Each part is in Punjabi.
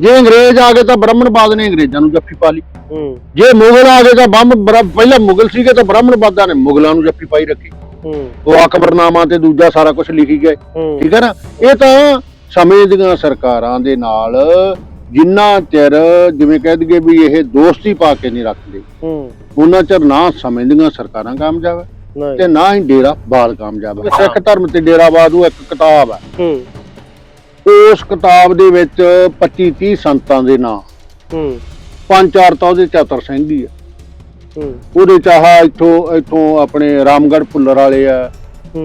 ਜੇ ਅੰਗਰੇਜ਼ ਆ ਗਏ ਤਾਂ ਬ੍ਰਾਹਮਣਵਾਦ ਨੇ ਅੰਗਰੇਜ਼ਾਂ ਨੂੰ ਜੱਫੀ ਪਾ ਲਈ। ਜੇ ਮੁਗਲ ਆ ਗਏ ਤਾਂ ਬੰਮ ਪਹਿਲਾਂ ਮੁਗਲ ਸੀਗੇ ਤਾਂ ਬ੍ਰਾਹਮਣਵਾਦਾਂ ਨੇ ਮੁਗਲਾਂ ਨੂੰ ਜੱਫੀ ਪਾਈ ਰੱਖੀ। ਉਹ ਅਕਬਰਨਾਮਾ ਤੇ ਦੂਜਾ ਸਾਰਾ ਕੁਝ ਲਿਖੀ ਗਏ। ਠੀਕ ਹੈ ਨਾ? ਇਹ ਤਾਂ ਸਮੇਂ ਦੀਆਂ ਸਰਕਾਰਾਂ ਦੇ ਨਾਲ ਜਿੰਨਾ ਚਿਰ ਜਿਵੇਂ ਕਹਿ ਦਈਏ ਵੀ ਇਹ ਦੋਸਤੀ ਪਾ ਕੇ ਨਹੀਂ ਰੱਖਦੇ ਹੂੰ। ਉਹਨਾਂ ਚਿਰ ਨਾ ਸਮੇਂ ਦੀਆਂ ਸਰਕਾਰਾਂ ਕਾਮਯਾਬ ਹੈ ਤੇ ਨਾ ਹੀ ਡੇਰਾ ਬਾਲ ਕਾਮਯਾਬ ਹੈ। ਸਿੱਖ ਧਰਮ ਤੇ ਡੇਰਾਵਾਦ ਉਹ ਇੱਕ ਕਿਤਾਬ ਹੈ। ਹੂੰ। ਉਸ ਕਿਤਾਬ ਦੇ ਵਿੱਚ 25 30 ਸੰਤਾਂ ਦੇ ਨਾਂ। ਹੂੰ। ਪੰਜ ਚਾਰ ਤਾਂ ਉਹਦੇ ਚਤਰ ਸਿੰਘ ਹੀ ਆ। ਹੂੰ। ਉਹਦੇ ਚਾਹ ਇੱਥੋਂ ਇੱਥੋਂ ਆਪਣੇ ਰਾਮਗੜ੍ਹ ਭੁੱਲਰ ਵਾਲੇ ਆ।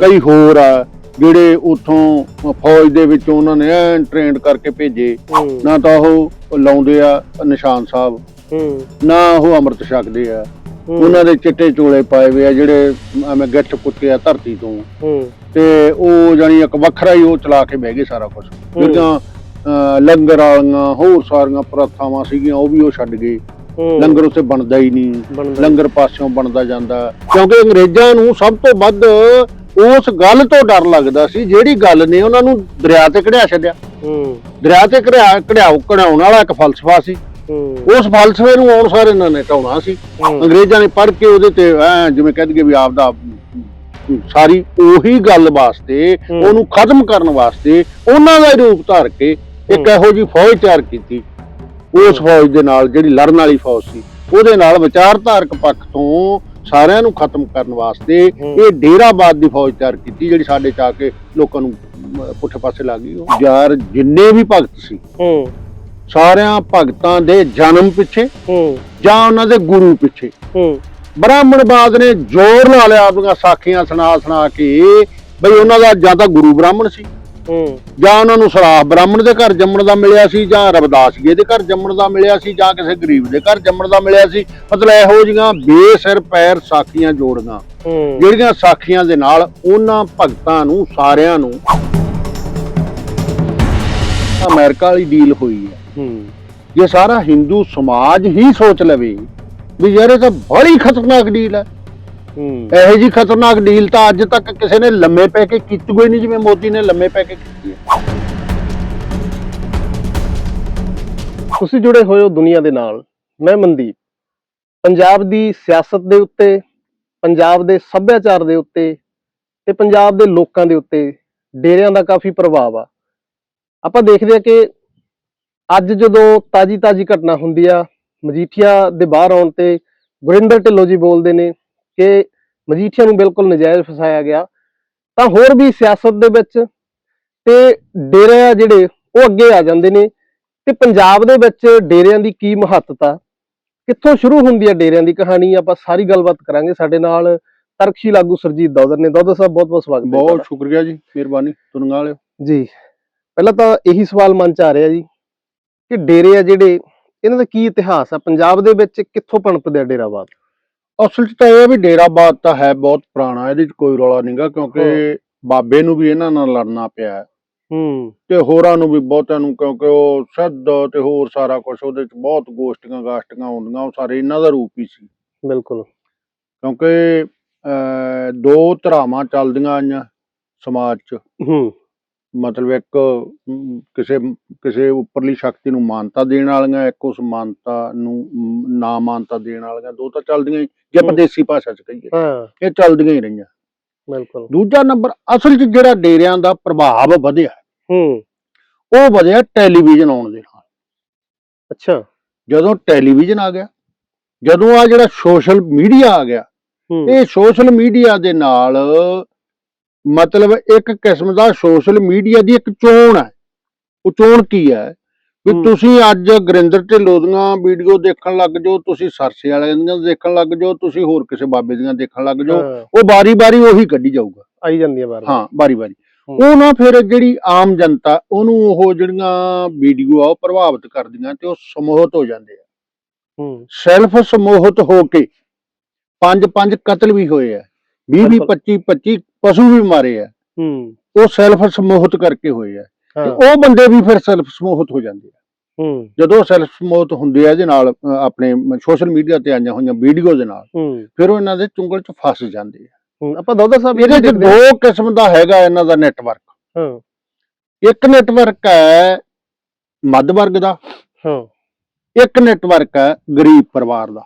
ਕਈ ਹੋਰ ਆ ਜਿਹੜੇ ਉਥੋਂ ਫੌਜ ਦੇ ਵਿੱਚੋਂ ਉਹਨਾਂ ਨੇ ਟ੍ਰੇਨਡ ਕਰਕੇ ਭੇਜੇ। ਨਾ ਤਾਂ ਉਹ ਲਾਉਂਦੇ ਆ ਨਿਸ਼ਾਨ ਸਾਹਿਬ ਹੂੰ। ਨਾ ਉਹ ਅੰਮ੍ਰਿਤ ਛਕਦੇ ਆ। ਉਹਨਾਂ ਦੇ ਚਿੱਟੇ ਚੋਲੇ ਪਾਏ ਹੋਏ ਆ ਜਿਹੜੇ ਐਵੇਂ ਗਿੱਠ ਕੁੱਤੇ ਆ ਧਰਤੀ ਤੋਂ। ਹੂੰ। ਤੇ ਉਹ ਜਾਨੀ ਇੱਕ ਵੱਖਰਾ ਹੀ ਉਹ ਚਲਾ ਕੇ ਬਹਿ ਗਏ ਸਾਰਾ ਕੁਝ ਜਿਹੜੀਆਂ ਲੰਗਰ ਵਾਲੀਆਂ ਹੋਰ ਸਾਰੀਆਂ ਪ੍ਰਥਾਵਾਂ ਸੀਗੀਆਂ ਉਹ ਵੀ ਉਹ ਛੱਡ ਗਏ। ਲੰਗਰ ਉੱਥੇ ਬਣਦਾ ਹੀ ਨਹੀਂ। ਲੰਗਰ ਪਾਸਿਓਂ ਬਣਦਾ ਜਾਂਦਾ। ਕਿਉਂਕਿ ਅੰਗਰੇਜ਼ਾਂ ਨੂੰ ਸਭ ਤੋਂ ਵੱਧ ਉਸ ਗੱਲ ਤੋਂ ਡਰ ਲੱਗਦਾ ਸੀ ਜਿਹੜੀ ਗੱਲ ਨੇ ਉਹਨਾਂ ਨੂੰ ਦਰਿਆ ਤੇ ਕਢਿਆ ਛੱਡਿਆ। ਹੂੰ। ਦਰਿਆ ਤੇ ਕਢਿਆ ਕਢਿਆਉ ਕਢਾਉਣ ਵਾਲਾ ਇੱਕ ਫਲਸਫਾ ਸੀ। ਹੂੰ। ਉਸ ਫਲਸਫੇ ਨੂੰ ਆਉਣ ਸਾਰੇ ਇਹਨਾਂ ਨੇ ਢਾਉਣਾ ਸੀ। ਅੰਗਰੇਜ਼ਾਂ ਨੇ ਪੜ੍ਹ ਕੇ ਉਹਦੇ ਤੇ ਜਿਵੇਂ ਕਹਿ ਦਈਏ ਵੀ ਆਪਦਾ ਸਾਰੀ ਉਹੀ ਗੱਲ ਵਾਸਤੇ। ਉਹਨੂੰ ਖਤਮ ਕਰਨ ਵਾਸਤੇ ਉਹਨਾਂ ਦਾ ਰੂਪ ਧਾਰ ਕੇ ਇੱਕ। ਇਹੋ ਜੀ ਫੌਜ ਤਿਆਰ ਕੀਤੀ। ਉਸ ਫੌਜ ਦੇ ਨਾਲ ਜਿਹੜੀ ਲੜਨ ਵਾਲੀ ਫੌਜ ਸੀ ਉਹਦੇ ਨਾਲ ਵਿਚਾਰਧਾਰਕ ਪੱਖ ਤੋਂ ਸਾਰਿਆਂ ਨੂੰ ਖਤਮ ਕਰਨ ਵਾਸਤੇ। ਇਹ ਡੇਰਾਬਾਦ ਦੀ ਫੌਜ ਤਿਆਰ ਕੀਤੀ ਜਿਹੜੀ ਸਾਡੇ ਚ ਆ ਕੇ ਲੋਕਾਂ ਨੂੰ ਪੁੱਠੇ ਪਾਸੇ ਲੱਗ ਗਈ। ਉਹ ਯਾਰ ਜਿੰਨੇ ਵੀ ਭਗਤ ਸੀ ਸਾਰਿਆਂ ਭਗਤਾਂ ਦੇ ਜਨਮ ਪਿੱਛੇ ਹੂੰ। ਜਾਂ ਉਹਨਾਂ ਦੇ ਗੁਰੂ ਪਿੱਛੇ। ਹੂੰ। ਬ੍ਰਾਹਮਣਵਾਦ ਨੇ ਜ਼ੋਰ ਲਾ ਲਿਆ ਆਪਣੀਆਂ ਸਾਖੀਆਂ ਸੁਣਾ ਸੁਣਾ ਕੇ ਬਈ ਉਹਨਾਂ ਦਾ ਜਾਂ ਤਾਂ ਗੁਰੂ ਬ੍ਰਾਹਮਣ ਸੀ ਹੂੰ। ਜਾਂ ਉਹਨਾਂ ਨੂੰ ਸਰਾਫ ਬ੍ਰਾਹਮਣ ਦੇ ਘਰ ਜੰਮਣ ਦਾ ਮਿਲਿਆ ਸੀ ਜਾਂ ਰਵਿਦਾਸੀਏ ਦੇ ਘਰ ਜੰਮਣ ਦਾ ਮਿਲਿਆ ਸੀ ਜਾਂ ਕਿਸੇ ਗਰੀਬ ਦੇ ਘਰ ਜੰਮਣ ਦਾ ਮਿਲਿਆ ਸੀ। ਮਤਲਬ ਇਹੋ ਜਿਹੀਆਂ ਬੇਸਿਰ ਪੈਰ ਸਾਖੀਆਂ ਜੋੜੀਆਂ ਹੂੰ। ਜਿਹੜੀਆਂ ਸਾਖੀਆਂ ਦੇ ਨਾਲ ਉਹਨਾਂ ਭਗਤਾਂ ਨੂੰ ਸਾਰਿਆਂ ਨੂੰ ਅਮਰੀਕਾ ਵਾਲੀ ਡੀਲ ਹੋਈ ਹੈ। ਹੂੰ। ਇਹ ਸਾਰਾ ਹਿੰਦੂ ਸਮਾਜ ਹੀ ਸੋਚ ਲਵੇ ਵੀ ਯਾਰ ਇਹ ਤਾਂ ਬੜੀ ਖਤਰਨਾਕ ਡੀਲ ਹੈ। ਹੂੰ। ਇਹੋ ਜੀ ਖਤਰਨਾਕ ਡੀਲ ਤਾਂ ਅੱਜ ਤੱਕ ਕਿਸੇ ਨੇ ਲੰਮੇ ਪੈ ਕੇ ਕੀਤੀ ਕੋਈ ਨਹੀਂ ਜਿਵੇਂ ਮੋਦੀ ਨੇ ਲੰਮੇ ਪੈ ਕੇ ਕੀਤੀ ਹੈ। ਤੁਸੀਂ ਜੁੜੇ ਹੋਏ ਹੋ ਦੁਨੀਆ ਦੇ ਨਾਲ। ਮੈਂ ਮਨਦੀਪ। ਪੰਜਾਬ ਦੀ ਸਿਆਸਤ ਦੇ ਉੱਤੇ ਪੰਜਾਬ ਦੇ ਸੱਭਿਆਚਾਰ ਦੇ ਉੱਤੇ ਤੇ ਪੰਜਾਬ ਦੇ ਲੋਕਾਂ ਦੇ ਉੱਤੇ ਡੇਰਿਆਂ ਦਾ ਕਾਫੀ ਪ੍ਰਭਾਵ ਆ। ਆਪਾਂ ਦੇਖਦੇ ਆ ਕਿ ਅੱਜ ਜਦੋਂ ਤਾਜੀ ਤਾਜੀ ਘਟਨਾ ਹੁੰਦੀ ਆ ਮਜੀਠੀਆ ਦੇ ਬਾਹਰ ਆਉਣ ਤੇ ਗੁਰਿੰਦਰ ਢਿੱਲੋਂ ਜੀ ਬੋਲਦੇ ਨੇ ਕਿ ਮਜੀਠੀਆ ਨੂੰ ਬਿਲਕੁਲ ਨਜਾਇਜ਼ ਫਸਾਇਆ ਗਿਆ। ਤਾਂ ਹੋਰ ਵੀ ਸਿਆਸਤ ਦੇ ਵਿੱਚ ਤੇ ਡੇਰੇ ਆ ਜਿਹੜੇ ਉਹ ਅੱਗੇ ਆ ਜਾਂਦੇ ਨੇ ਤੇ ਪੰਜਾਬ ਦੇ ਵਿੱਚ ਡੇਰਿਆਂ ਦੀ ਕੀ ਮਹੱਤਤਾ? ਕਿੱਥੋਂ ਸ਼ੁਰੂ ਹੁੰਦੀ ਹੈ ਡੇਰਿਆਂ ਦੀ ਕਹਾਣੀ? ਆਪਾਂ ਸਾਰੀ ਗੱਲਬਾਤ ਕਰਾਂਗੇ ਸਾਡੇ ਨਾਲ ਤਰਕਸ਼ੀਲ ਆਗੂ ਸਰਜੀਤ ਦੌਦਰ ਨੇ। ਦੌਦਰ ਸਾਹਿਬ ਬਹੁਤ ਬਹੁਤ ਸਵਾਗਤ ਹੈ ਬਹੁਤ। ਸ਼ੁਕਰੀਆ ਜੀ ਮਿਹਰਬਾਨੀ ਤੁਰੰਗ ਵਾਲਿਓ। ਜੀ। ਪਹਿਲਾਂ ਤਾਂ ਇਹੀ ਸਵਾਲ ਮਨ ਚ ਆ ਰਿਹਾ ਜੀ ਕਿ ਡੇਰੇ ਆ ਜਿਹੜੇ ਇਹਨਾਂ ਦਾ ਕੀ ਇਤਿਹਾਸ ਆ? ਪੰਜਾਬ ਦੇ ਵਿੱਚ ਕਿੱਥੋਂ ਪਣਪਦੇ ਆ ਡੇਰਾਵਾਦ ਅਸਲ 'ਚ ਤਾਂ ਇਹ ਆ ਵੀ ਡੇਰਾਬਾਦ ਤਾਂ ਹੈ ਬਹੁਤ ਪੁਰਾਣਾ ਇਹਦੇ 'ਚ ਕੋਈ ਰੌਲਾ ਨਹੀਂਗਾ ਕਿਉਂਕਿ ਬਾਬੇ ਨੂੰ ਵੀ ਇਹਨਾਂ ਨਾਲ ਲੜਨਾ ਪਿਆ ਹੈ। ਤੇ ਹੋਰਾਂ ਨੂੰ ਵੀ ਬਹੁਤਿਆਂ ਨੂੰ ਕਿਉਂਕਿ ਉਹ ਸਿੱਧ ਤੇ ਹੋਰ ਸਾਰਾ ਕੁਝ ਉਹਦੇ 'ਚ ਬਹੁਤ ਗੋਸ਼ਟੀਆਂ ਗਾਸ਼ਟੀਆਂ ਹੁੰਦੀਆਂ ਉਹ ਸਾਰੇ ਇਹਨਾਂ ਦਾ ਰੂਪ ਹੀ ਸੀ। ਬਿਲਕੁਲ। ਕਿਉਂਕਿ ਦੋ ਧਰਾਵਾਂ ਚੱਲਦੀਆਂ ਆਈਆਂ ਸਮਾਜ 'ਚ। ਹੂੰ। ਮਤਲਬ ਇੱਕ ਕਿਸੇ ਕਿਸੇ ਉੱਪਰਲੀ ਸ਼ਕਤੀ ਨੂੰ ਮਾਨਤਾ ਦੇਣ ਵਾਲੀਆਂ ਇੱਕ ਉਸ ਮਾਨਤਾ ਨੂੰ ਨਾ ਮਾਨਤਾ ਦੇਣ ਵਾਲੀਆਂ ਦੋ ਤਾਂ ਚੱਲਦੀਆਂ ਹੀ ਜੇ ਆਪਾਂ ਹਮ। ਦੇਸੀ ਭਾਸ਼ਾ 'ਚ ਕਹੀਏ। ਹਾਂ। ਇਹ ਚੱਲਦੀਆਂ ਹੀ ਰਹੀਆਂ। ਬਿਲਕੁਲ। ਦੂਜਾ ਨੰਬਰ ਅਸਲ 'ਚ ਜਿਹੜਾ ਡੇਰਿਆਂ ਦਾ ਪ੍ਰਭਾਵ ਵਧਿਆ ਹੂੰ। ਉਹ ਵਧਿਆ ਟੈਲੀਵਿਜ਼ਨ ਆਉਣ ਦੇ ਨਾਲ। ਅੱਛਾ। ਜਦੋਂ ਟੈਲੀਵਿਜ਼ਨ ਆ ਗਿਆ ਜਦੋਂ ਆ ਜਿਹੜਾ ਸੋਸ਼ਲ ਮੀਡੀਆ ਆ ਗਿਆ ਇਹ ਸੋਸ਼ਲ ਮੀਡੀਆ ਦੇ ਨਾਲ ਮਤਲਬ ਇੱਕ ਕਿਸਮ ਦਾ ਸੋਸ਼ਲ ਮੀਡੀਆ ਦੀ ਇੱਕ ਚੋਣ ਹੈ। ਉਹ ਚੋਣ ਕੀ ਹੈ? ਵੀ। ਤੁਸੀਂ ਅੱਜ ਗੁਰਿੰਦਰ ਢਿੱਲੋਂ ਦੀਆਂ ਵੀਡੀਓ ਦੇਖਣ ਲੱਗ ਜਾਓ ਤੁਸੀਂ ਸਰਸੇ ਵਾਲਿਆਂ ਦੀਆਂ ਦੇਖਣ ਲੱਗ ਜਾਓ ਤੁਸੀਂ ਹੋਰ ਕਿਸੇ ਬਾਬੇ ਦੀਆਂ ਦੇਖਣ ਲੱਗ ਜਾਓ ਉਹ ਬਾਰੀ-ਬਾਰੀ ਉਹੀ ਕੱਢੀ ਜਾਊਗਾ। ਆਈ ਜਾਂਦੀ ਹੈ ਬਾਰ ਹਾਂ ਬਾਰੀ-ਬਾਰੀ। ਉਹ ਨਾ ਫਿਰ ਜਿਹੜੀ ਆਮ ਜਨਤਾ ਉਹਨੂੰ ਉਹ ਜਿਹੜੀਆਂ ਵੀਡੀਓ ਆ ਉਹ ਪ੍ਰਭਾਵਿਤ ਕਰਦੀਆਂ ਤੇ ਉਹ ਸਮੋਹਿਤ ਹੋ ਜਾਂਦੇ ਆ। ਹੂੰ। ਸੈਲਫ ਸਮੋਹਿਤ ਹੋ ਕੇ ਪੰਜ ਪੰਜ ਕਤਲ ਵੀ ਹੋਏ ਆ। 20 20 ਬਿਲਕੁਲ। 25 25 ਪਸ਼ੂ ਵੀ ਮਾਰੇ ਆ। ਹੂੰ। ਉਹ ਸੈਲਫ ਸਮੋਹਿਤ ਕਰਕੇ ਹੋਏ ਆ। ਤੇ ਉਹ ਬੰਦੇ ਵੀ ਫਿਰ ਸੈਲਫ ਸਮੋਹਿਤ ਹੋ ਜਾਂਦੇ ਆ। ਹੂੰ। ਜਦੋਂ ਸੈਲਫ ਸਮੋਹਿਤ ਹੁੰਦੇ ਆ ਇਹਦੇ ਨਾਲ ਆਪਣੇ ਸੋਸ਼ਲ ਮੀਡੀਆ ਤੇ ਆਈਆਂ ਹੋਈਆਂ ਵੀਡੀਓ ਦੇ ਨਾਲ ਹੂੰ। ਫਿਰ ਉਹ ਇਹਨਾਂ ਦੇ ਚੁੰਗਲ 'ਚ ਫਸ ਜਾਂਦੇ ਆ। ਆਪਾਂ ਦੌਦਰ ਸਾਹਿਬ ਇਹਦੇ 'ਚ। ਦੋ ਕਿਸਮ ਦਾ ਹੈਗਾ ਇਹਨਾਂ ਦਾ ਨੈਟਵਰਕ ਹਾਂ। ਇੱਕ ਨੈਟਵਰਕ ਹੈ ਮੱਧ ਵਰਗ ਦਾ। ਹਾਂ। ਇੱਕ ਨੈਟਵਰਕ ਹੈ ਗਰੀਬ ਪਰਿਵਾਰ ਦਾ।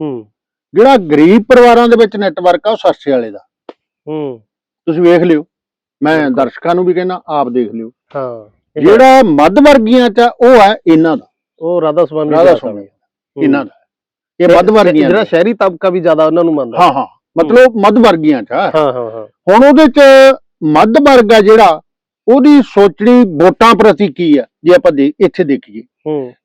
ਹੂੰ। ਜਿਹੜਾ ਗਰੀਬ ਪਰਿਵਾਰਾਂ ਦੇ ਵਿੱਚ ਨੈਟਵਰਕ ਆ ਉਹ ਸਰਸੇ ਵਾਲੇ ਦਾ। ਹੂੰ। ਤੁਸੀਂ ਵੇਖ ਲਿਓ। ਮੈਂ ਦਰਸ਼ਕਾਂ ਨੂੰ ਵੀ ਕਹਿੰਦਾ ਆਪ ਦੇਖ ਲਿਓ। ਹਾਂ। ਜਿਹੜਾ ਮੱਧ ਵਰਗੀਆਂ ਚ ਉਹ ਹੈ ਇਹਨਾਂ ਦਾ। ਉਹ ਰਾਧਾ ਸੁਆਮੀ ਰਾਧਾ ਸੁਆਮੀ ਹੂੰ। ਇਹਨਾਂ ਦਾ। ਇਹ ਮੱਧ ਵਰਗੀਆਂ ਜਿਹੜਾ। ਸ਼ਹਿਰੀ ਤਬਕਾ ਵੀ ਜ਼ਿਆਦਾ ਉਹਨਾਂ ਨੂੰ ਮੰਨਦਾ। ਹਾਂ ਹਾਂ। ਮਤਲਬ ਮੱਧ ਵਰਗੀਆਂ ਚ। ਹਾਂ ਹਾਂ ਹਾਂ। ਹੁਣ ਉਹਦੇ ਚ ਮੱਧ ਵਰਗ ਆ ਜਿਹੜਾ ਉਹਦੀ ਸੋਚਣੀ ਵੋਟਾਂ ਪ੍ਰਤੀ ਕੀ ਆ? ਜੇ ਆਪਾਂ ਦੇ ਇੱਥੇ ਦੇਖੀਏ। ਹੂੰ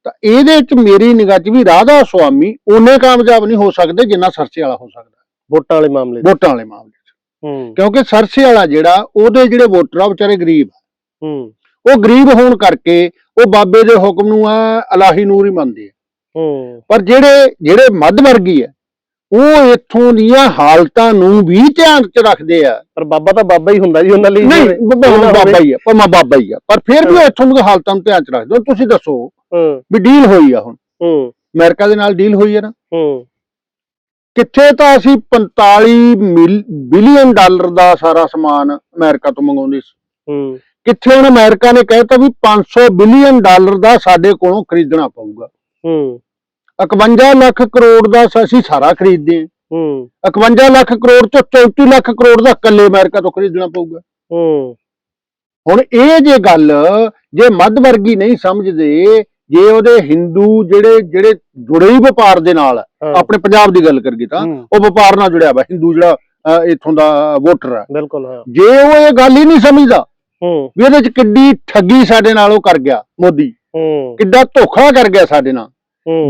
ਤਾਂ ਇਹਦੇ ਚ ਮੇਰੀ ਨਿਗਾਹ ਚ ਵੀ ਰਾਧਾ ਸੁਆਮੀ ਉਹਨੇ ਕਾਮਯਾਬ ਨਹੀਂ ਹੋ ਸਕਦੇ ਜਿੰਨਾ ਸਰਸੇ ਵਾਲਾ ਹੋ ਸਕਦਾ। ਵੋਟਾਂ ਵਾਲੇ ਮਾਮਲੇ 'ਚ। ਵੋਟਾਂ ਵਾਲੇ ਮਾਮਲੇ ਚ। ਹੂੰ। ਕਿਉਂਕਿ ਸਰਸੇ ਵਾਲਾ ਜਿਹੜਾ ਉਹਦੇ ਜਿਹੜੇ ਵੋਟਰ ਆ ਵਿਚਾਰੇ ਗਰੀਬ ਆ। ਹੂੰ। ਉਹ ਗਰੀਬ ਹੋਣ ਕਰਕੇ ਉਹ ਬਾਬੇ ਦੇ ਹੁਕਮ ਨੂੰ ਆ ਅਲਾਹੀ ਨੂਰ ਹੀ ਮੰਨਦੇ ਆ। ਹੂੰ। ਪਰ ਜਿਹੜੇ ਜਿਹੜੇ ਮੱਧ ਵਰਗੀ ਆ ਉਹ ਇੱਥੋਂ ਦੀਆਂ ਹਾਲਤਾਂ ਨੂੰ ਵੀ ਧਿਆਨ ਚ ਰੱਖਦੇ ਆ। ਪਰ ਬਾਬਾ ਤਾਂ ਬਾਬਾ ਹੀ ਹੁੰਦਾ ਜੀ ਉਹਨਾਂ ਲਈ। ਨਹੀਂ ਬਾਬਾ ਬਾਬਾ ਹੀ ਆ ਭਾਵੇਂ ਬਾਬਾ ਹੀ ਆ। ਪਰ ਫਿਰ ਵੀ ਉਹ ਇੱਥੋਂ ਦੀਆਂ ਹਾਲਤਾਂ ਨੂੰ ਧਿਆਨ ਚ ਰੱਖਦੇ ਤੁਸੀਂ ਦੱਸੋ ਹੂੰ। ਵੀ ਡੀਲ ਹੋਈ ਆ ਹੁਣ। ਹੂੰ। ਅਮਰੀਕਾ ਦੇ ਨਾਲ ਡੀਲ ਹੋਈ ਆ ਨਾ। ਹੂੰ। ਕਿੱਥੇ ਤਾਂ ਅਸੀਂ 45 ਮਿਲ- ਬਿਲੀਅਨ ਡਾਲਰ ਦਾ ਸਾਰਾ ਸਮਾਨ ਅਮਰੀਕਾ ਤੋਂ ਮੰਗਾਉਂਦੇ ਸੀ। ਹੂੰ। ਕਿੱਥੇ ਹੁਣ ਅਮਰੀਕਾ ਨੇ ਕਹਿਤਾ ਵੀ 500 ਬਿਲੀਅਨ ਡਾਲਰ ਦਾ ਸਾਡੇ ਕੋਲੋਂ ਖਰੀਦਣਾ ਪਊਗਾ। ਹੂੰ। 51 ਲੱਖ ਕਰੋੜ ਦਾ ਅਸੀਂ ਸਾਰਾ ਖਰੀਦਦੇ ਹਾਂ। ਹੂੰ। 51 ਲੱਖ ਕਰੋੜ ਤੋਂ 34 ਲੱਖ ਕਰੋੜ ਦਾ ਇਕੱਲੇ ਅਮਰੀਕਾ ਤੋਂ ਖਰੀਦਣਾ ਪਊਗਾ। ਹੂੰ। ਹੁਣ ਇਹ ਜੇ ਗੱਲ ਜੇ ਮੱਧ ਵਰਗੀ ਨਹੀਂ ਸਮਝਦੇ ਜੇ ਉਹਦੇ ਹਿੰਦੂ ਜਿਹੜੇ ਜਿਹੜੇ ਜੁੜੇ ਹੀ ਵਪਾਰ ਦੇ ਨਾਲ ਹਾਂ, ਆਪਣੇ ਪੰਜਾਬ ਦੀ ਗੱਲ ਕਰੀਏ ਤਾਂ ਹੂੰ, ਉਹ ਵਪਾਰ ਨਾਲ ਜੁੜਿਆ ਵਾ ਹਿੰਦੂ ਜਿਹੜਾ ਇੱਥੋਂ ਦਾ ਵੋਟਰ ਆ। ਬਿਲਕੁਲ ਹਾਂ। ਜੇ ਉਹ ਇਹ ਗੱਲ ਹੀ ਨਹੀਂ ਸਮਝਦਾ ਹੂੰ। ਵੀ ਇਹਦੇ ਚ ਕਿੱਡੀ ਠੱਗੀ ਸਾਡੇ ਨਾਲ ਉਹ ਕਰ ਗਿਆ ਮੋਦੀ। ਹੂੰ। ਕਿੱਡਾ ਧੋਖਾ ਕਰ ਗਿਆ ਸਾਡੇ ਨਾਲ। ਹੂੰ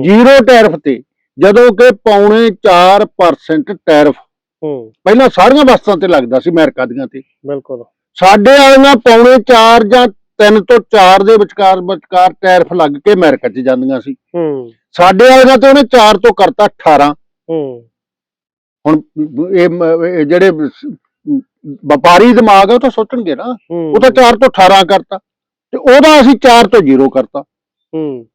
ਜ਼ੀਰੋ ਟੈਰਿਫ ਤੇ ਜਦੋਂ ਕਿ ਪੌਣੇ 4% ਟੈਰਿਫ। ਪਹਿਲਾਂ ਸਾਰੀਆਂ ਵਸਤਾਂ ਤੇ ਲੱਗਦਾ ਸੀ ਅਮਰੀਕਾ ਦੀਆਂ ਤੇ। ਬਿਲਕੁਲ। ਸਾਡੇ ਵਾਲੀਆਂ ਪੌਣੇ 4 ਜਾਂ 3 ਤੋਂ 4 ਦੇ ਵਿਚਕਾਰ ਵਿਚਕਾਰ ਟੈਰਿਫ ਲੱਗ ਕੇ ਅਮਰੀਕਾ 'ਚ ਜਾਂਦੀਆਂ ਸੀ। ਹੂੰ। ਸਾਡੇ ਵਾਲੀਆਂ ਤੇ ਉਹਨੇ 4 ਤੋਂ ਕਰਤਾ 18 ਹੂੰ। ਹੁਣ ਇਹ ਜਿਹੜੇ ਵਪਾਰੀ ਦਿਮਾਗ ਆ ਉਹ ਤਾਂ ਸੋਚਣਗੇ ਨਾ। ਉਹ ਤਾਂ 4 ਤੋਂ 18 ਕਰਤਾ। ਤੇ ਉਹਦਾ ਅਸੀਂ 4 ਤੋਂ 0 ਕਰਤਾ। ਹੂੰ।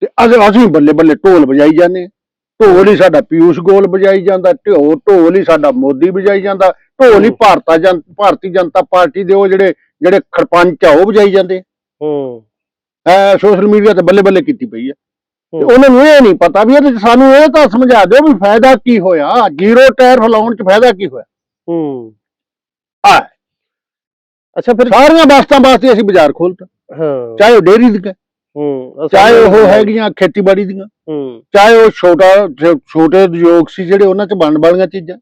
ਤੇ ਅਸੀਂ ਅਸੀਂ ਬੱਲੇ ਬੱਲੇ ਢੋਲ ਵਜਾਈ ਜਾਂਦੇ। ਢੋਲ ਹੀ ਸਾਡਾ ਪਿਊਸ਼ ਗੋਲ ਵਜਾਈ ਜਾਂਦਾ ਢੋ ਢੋਲ ਹੀ ਸਾਡਾ ਮੋਦੀ ਵਜਾਈ ਜਾਂਦਾ ਢੋਲ ਹੀ। ਭਾਰਤਾ ਜਨ ਭਾਰਤੀ ਜਨਤਾ ਪਾਰਟੀ ਦੇ ਉਹ ਜਿਹੜੇ ਜਿਹੜੇ ਖਰਪੰਚ ਆ ਉਹ ਵਜਾਈ ਜਾਂਦੇ। ਹੂੰ। ਐ ਸੋਸ਼ਲ ਮੀਡੀਆ ਤੇ ਬੱਲੇ ਬੱਲੇ ਕੀਤੀ ਪਈ ਆ। ਤੇ। ਉਹਨਾਂ ਨੂੰ ਇਹ ਨਹੀਂ ਪਤਾ ਵੀ ਇਹਦੇ ਸਾਨੂੰ ਇਹ ਤਾਂ ਸਮਝਾ ਦਿਓ ਵੀ ਫਾਇਦਾ ਕੀ ਹੋਇਆ। ਜ਼ੀਰੋ ਟਾਇਰ ਲਾਉਣ 'ਚ ਫਾਇਦਾ ਕੀ ਹੋਇਆ। ਹੂੰ। ਆ। ਅੱਛਾ ਫਿਰ ਸਾਰੀਆਂ ਵਸਤਾਂ ਵਾਸਤੇ ਅਸੀਂ ਬਾਜ਼ਾਰ ਖੋਲਤਾ। ਹਾਂ। ਚਾਹੇ ਡੇਅਰੀ ਦੀਆਂ ਹੂੰ ਚਾਹੇ ਉਹ ਹੈਗੀਆਂ ਖੇਤੀਬਾੜੀ ਦੀਆਂ ਹੂੰ। ਚਾਹੇ ਉਹ ਛੋਟਾ ਛੋਟੇ ਉਦਯੋਗ ਸੀ ਜਿਹੜੇ ਉਹਨਾਂ 'ਚ ਬਣਨ ਵਾਲੀਆਂ ਚੀਜ਼ਾਂ।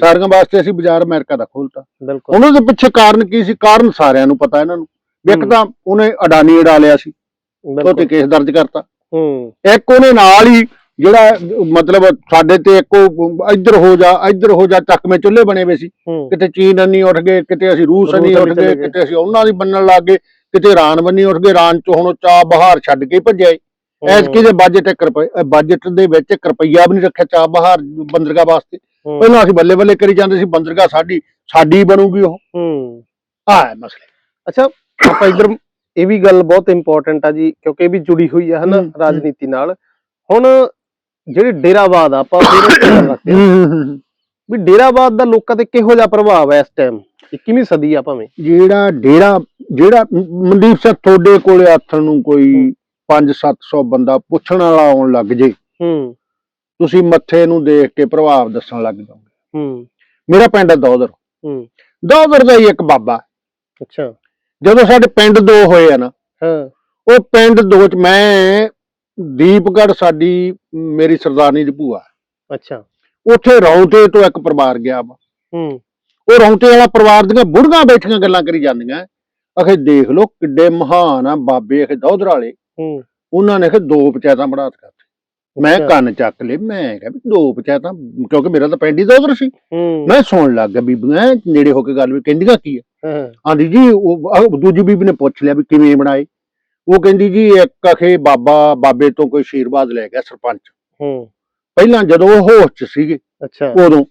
ਸਾਰੀਆਂ ਵਾਸਤੇ ਅਸੀਂ ਬਾਜ਼ਾਰ ਅਮਰੀਕਾ ਦਾ ਖੋਲਤਾ। ਉਹਨਾਂ ਦੇ ਪਿੱਛੇ ਕਾਰਨ ਕੀ ਸੀ? ਕਾਰਨ ਸਾਰਿਆਂ ਨੂੰ ਪਤਾ ਇਹਨਾਂ ਨੂੰ। ਵੀ ਇੱਕ। ਤਾਂ ਉਹਨੇ ਅਡਾਨੀ ਉਡਾ ਲਿਆ ਸੀ। ਉਹ ਤੇ ਬਿਲਕੁਲ ਕੇਸ ਦਰਜ ਕਰਤਾ। ਹੂੰ। ਇੱਕ ਉਹਨੇ ਨਾਲ ਹੀ ਜਿਹੜਾ ਮਤਲਬ ਸਾਡੇ ਤੇ ਇੱਕ ਉਹ ਇੱਧਰ ਹੋ ਜਾ ਇੱਧਰ ਹੋ ਜਾ ਚੱਕਵੇਂ ਚੁੱਲ੍ਹੇ ਬਣੇ ਹੋਏ ਸੀ। ਕਿਤੇ ਚੀਨ ਅੰਨੀ ਉੱਠ ਗਏ ਕਿਤੇ ਅਸੀਂ ਰੂਸ ਅੰਨੀ ਉੱਠ ਗਏ। ਕਿਤੇ ਅਸੀਂ ਉਹਨਾਂ ਦੀ ਬੰਨਣ ਲੱਗ ਗਏ। ਕਿਤੇ ਇਰਾਨ ਬੰਨੀ ਉੱਠ ਗਏ ਇਰਾਨ ਚ ਹੁਣ ਚਾਹ ਬਹਾਰ ਛੱਡ ਕੇ ਭੱਜਿਆ। ਐਤਕੀ ਦੇ ਬਜਟ ਇੱਕ ਰੁਪਏ ਬਜਟ ਦੇ ਵਿੱਚ ਇੱਕ ਰੁਪਈਆ ਵੀ ਨਹੀਂ ਰੱਖਿਆ ਚਾਹ ਬਹਾਰ ਬੰਦਰਗਾਹ ਵਾਸਤੇ। ਪਹਿਲਾਂ ਅਸੀਂ ਬੱਲੇ ਬੱਲੇ ਕਰੀ ਜਾਂਦੇ ਸੀ ਬੰਦਰਗਾਹ ਸਾਡੀ ਸਾਡੀ ਬਣੂਗੀ ਉਹ। ਹੂੰ। ਹੈ ਮਸਲੇ। ਅੱਛਾ ਆਪਾਂ ਇਧਰ ਇਹ ਵੀ ਗੱਲ ਬਹੁਤ ਇੰਪੋਰਟੈਂਟ ਆ ਜੀ ਕਿਉਂਕਿ ਇਹ ਵੀ ਜੁੜੀ ਹੋਈ ਆ ਹਨਾ। ਰਾਜਨੀਤੀ ਨਾਲ। ਹੁਣ ਜਿਹੜੇ ਡੇਰਾਵਾਦ ਆ ਆਪਾਂ ਫਿਰ ਰੱਖਦੇ ਆ। ਵੀ ਡੇਰਾਵਾਦ ਦਾ ਲੋਕਾਂ ਤੇ ਕਿਹੋ ਜਿਹਾ ਪ੍ਰਭਾਵ ਹੈ ਇਸ ਟਾਈਮ 21ਵੀਂ ਸਦੀ ਆ ਭਾਵੇਂ। ਜਿਹੜਾ ਡੇਰਾ ਜਿਹੜਾ ਮਨਦੀਪ ਸਿੰਘ ਤੁਹਾਡੇ ਕੋਲੇ ਆਥਣ ਨੂੰ ਕੋਈ 5-700 ਬੰਦਾ ਪੁੱਛਣ ਵਾਲਾ ਆਉਣ ਲੱਗ ਜੇ। ਹੂੰ। ਤੁਸੀਂ ਮੱਥੇ ਨੂੰ ਦੇਖ ਕੇ ਪ੍ਰਭਾਵ ਦੱਸਣ ਲੱਗ ਜਾਓਗੇ। ਹੂੰ। ਮੇਰਾ ਪਿੰਡ ਦੌਦਰ ਹੂੰ। ਦੌਦਰ ਦਾ ਹੀ ਇੱਕ ਬਾਬਾ। ਅੱਛਾ। ਜਦੋਂ ਸਾਡੇ ਪਿੰਡ ਦੋ ਹੋਏ ਆ ਨਾ ਹਾਂ। ਉਹ ਪਿੰਡ ਦੋ ਚ ਮੈਂ ਦੀਪਗੜ੍ਹ ਸਾਡੀ ਮੇਰੀ ਸਰਦਾਰਨੀ ਦੀ ਭੂਆ। ਅੱਛਾ। ਉੱਥੇ ਰੌਂਤੇ ਤੋਂ ਇੱਕ ਪਰਿਵਾਰ ਗਿਆ ਵਾ। ਹੂੰ। ਉਹ ਰੌਂਤੇ ਵਾਲਾ ਪਰਿਵਾਰ ਦੀਆਂ ਬੁੜੀਆਂ ਬੈਠੀਆਂ ਗੱਲਾਂ ਕਰੀ ਜਾਂਦੀਆਂ। ਅਖੇ ਦੇਖ ਲਓ ਕਿੱਡੇ ਮਹਾਨ ਆ ਬਾਬੇ ਅਖੇ ਦੌਦਰ ਵਾਲੇ ਹੂੰ। ਉਹਨਾਂ ਨੇ ਕਿ ਦੋ ਪੰਚਾਇਤਾਂ ਬਣਾ ਦਿੱਤੀਆਂ ਮੈਂ। ਕੰਨ ਚੱਕ ਲਏ ਮੈਂ ਕਿਹਾ ਵੀ ਦੋ ਪੰਚਾਇਤਾਂ ਕਿਉਂਕਿ ਮੇਰਾ ਤਾਂ ਪਿੰਡ ਹੀ ਦੌਦਰ ਸੀ ਮੈਂ ਸੁਣ ਲੱਗ ਗਿਆ ਬੀਬੀਆਂ ਨੇੜੇ ਹੋ ਕੇ ਗੱਲ ਵੀ ਕਹਿੰਦੀਆਂ ਕੀ ਆ। ਆਂਦੀ ਜੀ ਉਹ ਦੂਜੀ ਬੀਬੀ ਨੇ ਪੁੱਛ ਲਿਆ ਵੀ ਕਿਵੇਂ ਬਣਾਏ। ਉਹ ਕਹਿੰਦੀ ਜੀ ਇੱਕ ਅਖੇ ਬਾਬਾ ਬਾਬੇ ਤੋਂ ਕੋਈ ਆਸ਼ੀਰਵਾਦ ਲੈ ਗਿਆ ਸਰਪੰਚ। ਹੂੰ। ਪਹਿਲਾਂ ਜਦੋਂ ਉਹ ਹੋਸ਼ ਚ ਸੀਗੇ ਅੱਛਾ। ਉਦੋਂ।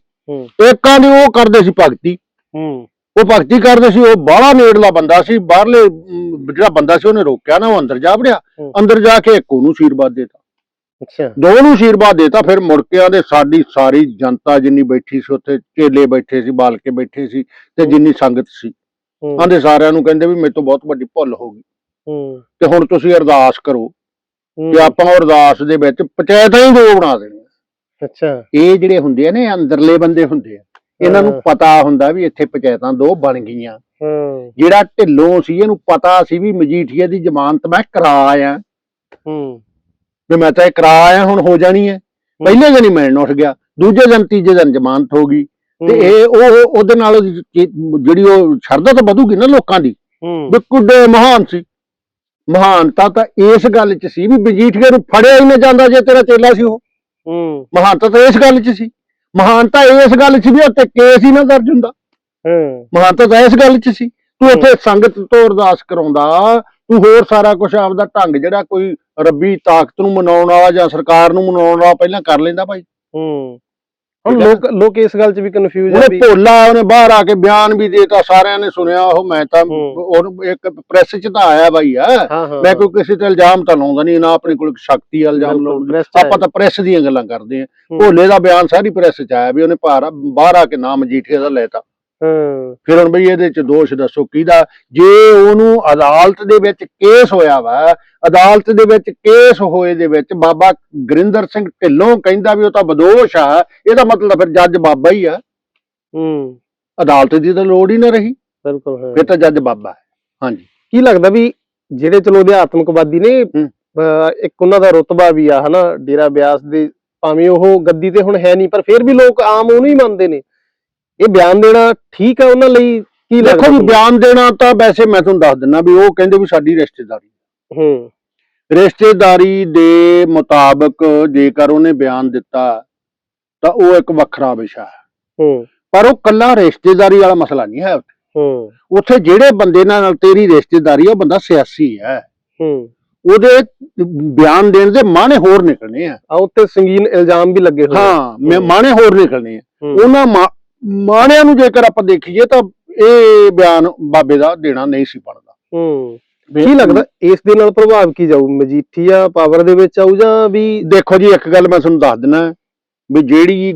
ਏਕਾਂ ਦੀ ਉਹ ਕਰਦੇ ਸੀ ਭਗਤੀ। ਹੂੰ। ਉਹ ਭਗਤੀ ਕਰਦੇ ਸੀ ਉਹ ਬਾਹਲਾ ਨੇੜਲਾ ਬੰਦਾ ਸੀ ਬਾਹਰਲੇ ਜਿਹੜਾ ਬੰਦਾ ਸੀ ਉਹਨੇ ਰੋਕਿਆ ਨਾ ਉਹ ਅੰਦਰ ਜਾ ਵੜਿਆ। ਹੂੰ। ਅੰਦਰ ਜਾ ਕੇ ਇੱਕ ਉਹਨੂੰ ਆਸ਼ੀਰਵਾਦ ਦੇਤਾ। ਅੱਛਾ। ਦੋ ਨੂੰ ਆਸ਼ੀਰਵਾਦ ਦੇਤਾ ਫਿਰ ਮੁੜ ਕੇ ਆਂਦੇ ਸਾਡੀ ਸਾਰੀ ਜਨਤਾ ਜਿੰਨੀ ਬੈਠੀ ਸੀ ਉੱਥੇ ਚੇਲੇ ਬੈਠੇ ਸੀ ਬਾਲ ਕੇ ਬੈਠੇ ਸੀ ਤੇ। ਜਿੰਨੀ ਸੰਗਤ ਸੀ। ਆਂਦੇ ਸਾਰਿਆਂ ਨੂੰ ਕਹਿੰਦੇ ਵੀ ਮੇਰੇ ਤੋਂ ਬਹੁਤ ਵੱਡੀ ਭੁੱਲ ਹੋ ਗਈ। ਹੂੰ। ਤੇ ਹੁਣ ਤੁਸੀਂ ਅਰਦਾਸ ਕਰੋ ਕਿ ਆਪਾਂ ਅਰਦਾਸ ਦੇ ਵਿੱਚ ਪੰਚਾਇਤਾਂ ਹੀ ਦੋ ਬਣਾ ਦੇਣੀਆਂ ਅੱਛਾ। ਇਹ ਜਿਹੜੇ ਹੁੰਦੇ ਨੇ ਅੰਦਰਲੇ ਬੰਦੇ ਹੁੰਦੇ ਆ। ਇਹਨਾਂ ਨੂੰ। ਪਤਾ ਹੁੰਦਾ ਵੀ ਇੱਥੇ ਪੰਚਾਇਤਾਂ ਦੋ ਬਣ ਗਈਆਂ। ਹੂੰ। ਜਿਹੜਾ ਢਿੱਲੋਂ ਸੀ ਇਹਨੂੰ ਪਤਾ ਸੀ ਵੀ ਮਜੀਠੀਆ ਦੀ ਜ਼ਮਾਨਤ ਮੈਂ ਕਰਾ ਆਇਆ। ਹੂੰ। ਵੀ ਮੈਂ ਤਾਂ ਇਹ ਕਰਾ ਆਇਆ ਹੁਣ ਹੋ ਜਾਣੀ ਹੈ। ਪਹਿਲੇ ਦਿਨ ਹੀ ਮਿਲਣ ਉੱਠ ਗਿਆ। ਦੂਜੇ ਦਿਨ ਤੀਜੇ ਦਿਨ ਜ਼ਮਾਨਤ ਹੋ ਗਈ। ਤੇ ਇਹ ਉਹ ਉਹਦੇ ਨਾਲ ਜਿਹੜੀ ਉਹ ਸ਼ਰਧਾ ਤਾਂ ਵਧੂਗੀ ਨਾ ਲੋਕਾਂ ਦੀ। ਵੀ ਕੁੱਡੇ ਮਹਾਨ ਸੀ। ਮਹਾਨਤਾ ਤਾਂ ਇਸ ਗੱਲ 'ਚ ਸੀ ਵੀ ਮਜੀਠੀਆ ਨੂੰ ਫੜਿਆ ਹੀ ਨਾ ਜਾਂਦਾ ਜੇ ਤੇਰਾ ਚੇਲਾ ਸੀ ਉਹ। ਹੂੰ। ਮਹਾਨਤਾ ਤਾਂ ਇਸ ਗੱਲ 'ਚ ਸੀ। ਮਹਾਨਤਾ ਇਸ ਗੱਲ 'ਚ ਵੀ ਉੱਤੇ ਕੇਸ ਹੀ ਨਾ ਦਰਜ ਹੁੰਦਾ। ਹੂੰ। ਮਹਾਨਤਾ ਤਾਂ ਇਸ ਗੱਲ 'ਚ ਸੀ। ਤੂੰ ਇੱਥੇ ਸੰਗਤ ਤੋਂ ਅਰਦਾਸ ਕਰਾਉਂਦਾ। ਤੂੰ ਹੋਰ ਸਾਰਾ ਕੁਝ ਆਪਦਾ ਢੰਗ ਜਿਹੜਾ ਕੋਈ ਰੱਬੀ ਤਾਕਤ ਨੂੰ ਮਨਾਉਣ ਵਾਲਾ ਜਾਂ ਸਰਕਾਰ ਨੂੰ ਮਨਾਉਣ ਵਾਲਾ ਪਹਿਲਾਂ ਕਰ ਲੈਂਦਾ ਭਾਈ। ਹੂੰ। ਹੁਣ। ਲੋਕ ਲੋਕ ਇਸ ਗੱਲ 'ਚ ਵੀ ਕਨਫਿਊਜ਼ ਆ ਉਹਨੇ ਵੀ ਭੋਲਾ ਉਹਨੇ ਬਾਹਰ ਆ ਕੇ ਬਿਆਨ ਵੀ ਦੇਤਾ ਸਾਰਿਆਂ ਨੇ ਸੁਣਿਆ ਉਹ ਮੈਂ ਤਾਂ। ਉਹਨੂੰ ਇੱਕ ਪ੍ਰੈਸ 'ਚ ਤਾਂ ਆਇਆ ਬਾਈ ਆ ਮੈਂ ਕੋਈ ਕਿਸੇ ਤੇ ਇਲਜ਼ਾਮ ਤਾਂ ਲਾਉਂਦਾ ਨਹੀਂ ਨਾ ਆਪਣੇ ਕੋਲ ਸ਼ਕਤੀ ਇਲਜ਼ਾਮ 'ਚ ਆਪਾਂ ਤਾਂ ਪ੍ਰੈਸ ਦੀਆਂ ਗੱਲਾਂ ਕਰਦੇ ਆ। ਭੋਲੇ ਦਾ ਬਿਆਨ ਸਾਰੀ ਪ੍ਰੈਸ 'ਚ ਆਇਆ ਵੀ ਉਹਨੇ ਬਾਹਰ ਆ ਕੇ ਨਾਮ ਮਜੀਠੀਆ ਦਾ ਲੈਤਾ ਹੂੰ। ਫਿਰ ਹੁਣ ਬਈ ਇਹਦੇ ਚ ਦੋਸ਼ ਦੱਸੋ ਕਿਹਦਾ? ਜੇ ਉਹਨੂੰ ਅਦਾਲਤ ਦੇ ਵਿੱਚ ਕੇਸ ਹੋਇਆ ਵਾ ਅਦਾਲਤ ਦੇ ਵਿੱਚ ਕੇਸ ਹੋਏ ਦੇ ਵਿੱਚ ਬਾਬਾ ਗੁਰਿੰਦਰ ਸਿੰਘ ਢਿੱਲੋਂ ਕਹਿੰਦਾ ਵੀ ਉਹ ਤਾਂ ਬਦੋਸ਼ ਆ ਇਹਦਾ ਮਤਲਬ ਫਿਰ ਜੱਜ ਬਾਬਾ ਹੀ ਆ। ਹੂੰ। ਅਦਾਲਤ ਦੀ ਤਾਂ ਲੋੜ ਹੀ ਨਾ ਰਹੀ। ਬਿਲਕੁਲ ਹਾਂ। ਫਿਰ ਤਾਂ ਜੱਜ ਬਾਬਾ ਹੈ। ਹਾਂਜੀ। ਕੀ ਲੱਗਦਾ ਵੀ ਜਿਹੜੇ ਚਲੋ ਅਧਿਆਤਮਕਵਾਦੀ ਨੇ ਇੱਕ ਉਹਨਾਂ ਦਾ ਰੁਤਬਾ ਵੀ ਆ ਹਨਾ? ਡੇਰਾ ਬਿਆਸ ਦੇ ਭਾਵੇਂ ਉਹ ਗੱਦੀ ਤੇ ਹੁਣ ਹੈ ਨਹੀਂ ਪਰ ਫਿਰ ਵੀ ਲੋਕ ਆਮ ਉਹਨੂੰ ਹੀ ਮੰਨਦੇ ਨੇ। ਇਹ ਬਿਆਨ ਦੇਣਾ ਠੀਕ ਆ ਉਹਨਾਂ ਲਈ? ਕੀ ਲੱਗਦਾ ਦੇਖੋ ਤੁਹਾਨੂੰ? ਬਿਆਨ ਦੇਣਾ ਤਾਂ ਵੈਸੇ ਮੈਂ ਤੁਹਾਨੂੰ ਦੱਸ ਦਿੰਦਾ ਵੀ ਉਹ ਕਹਿੰਦੇ ਵੀ ਸਾਡੀ ਰਿਸ਼ਤੇਦਾਰੀ ਹੂੰ। ਰਿਸ਼ਤੇਦਾਰੀ ਦੇ ਮੁਤਾਬਕ ਜੇਕਰ ਉਹਨੇ ਬਿਆਨ ਦਿੱਤਾ ਤਾਂ ਉਹ ਇੱਕ ਵੱਖਰਾ ਵਿਸ਼ਾ ਹੈ। ਹੂੰ। ਪਰ ਉਹ ਕੱਲਾ ਰਿਸ਼ਤੇਦਾਰੀ ਵਾਲਾ ਮਸਲਾ ਨਹੀਂ ਹੈ ਹੂੰ। ਉੱਥੇ ਜਿਹੜੇ ਬੰਦੇ ਨਾਲ ਤੇਰੀ ਰਿਸ਼ਤੇਦਾਰੀ ਉਹ ਬੰਦਾ ਸਿਆਸੀ ਹੈ। ਹੂੰ। ਉਹਦੇ ਬਿਆਨ ਦੇਣ ਦੇ ਮਾਣੇ ਹੋਰ ਨਿਕਲਣੇ ਆ। ਆ ਉੱਤੇ ਸੰਗੀਨ ਇਲਜ਼ਾਮ ਵੀ ਲੱਗੇ ਹੋਏ। ਹਾਂ ਮੈਂ ਹੂੰ। ਮਾਣੇ ਹੋਰ ਨਿਕਲਣੇ ਆ। ਹੂੰ। ਉਹਨਾਂ ਮਾ- ਮਾਣਿਆਂ ਨੂੰ ਜੇਕਰ ਆਪਾਂ ਦੇਖੀਏ ਤਾਂ ਇਹ ਬਿਆਨ ਬਾਬੇ ਦਾ ਦੇਣਾ ਨਹੀਂ ਸੀ ਬਣਦਾ। ਹੂੰ। ਕੀ ਲੱਗਦਾ ਇਸ ਦੇ ਨਾਲ ਪ੍ਰਭਾਵ ਕੀ ਜਾਊ? ਮਜੀਠੀਆ ਪਾਵਰ ਦੇ ਵਿੱਚ ਆਊ ਜਾਂ ਵੀ ਦੇਖੋ ਜੀ ਇੱਕ ਗੱਲ ਮੈਂ ਤੁਹਾਨੂੰ ਦੱਸ ਦਿੰਦਾ ਵੀ ਜਿਹੜੀ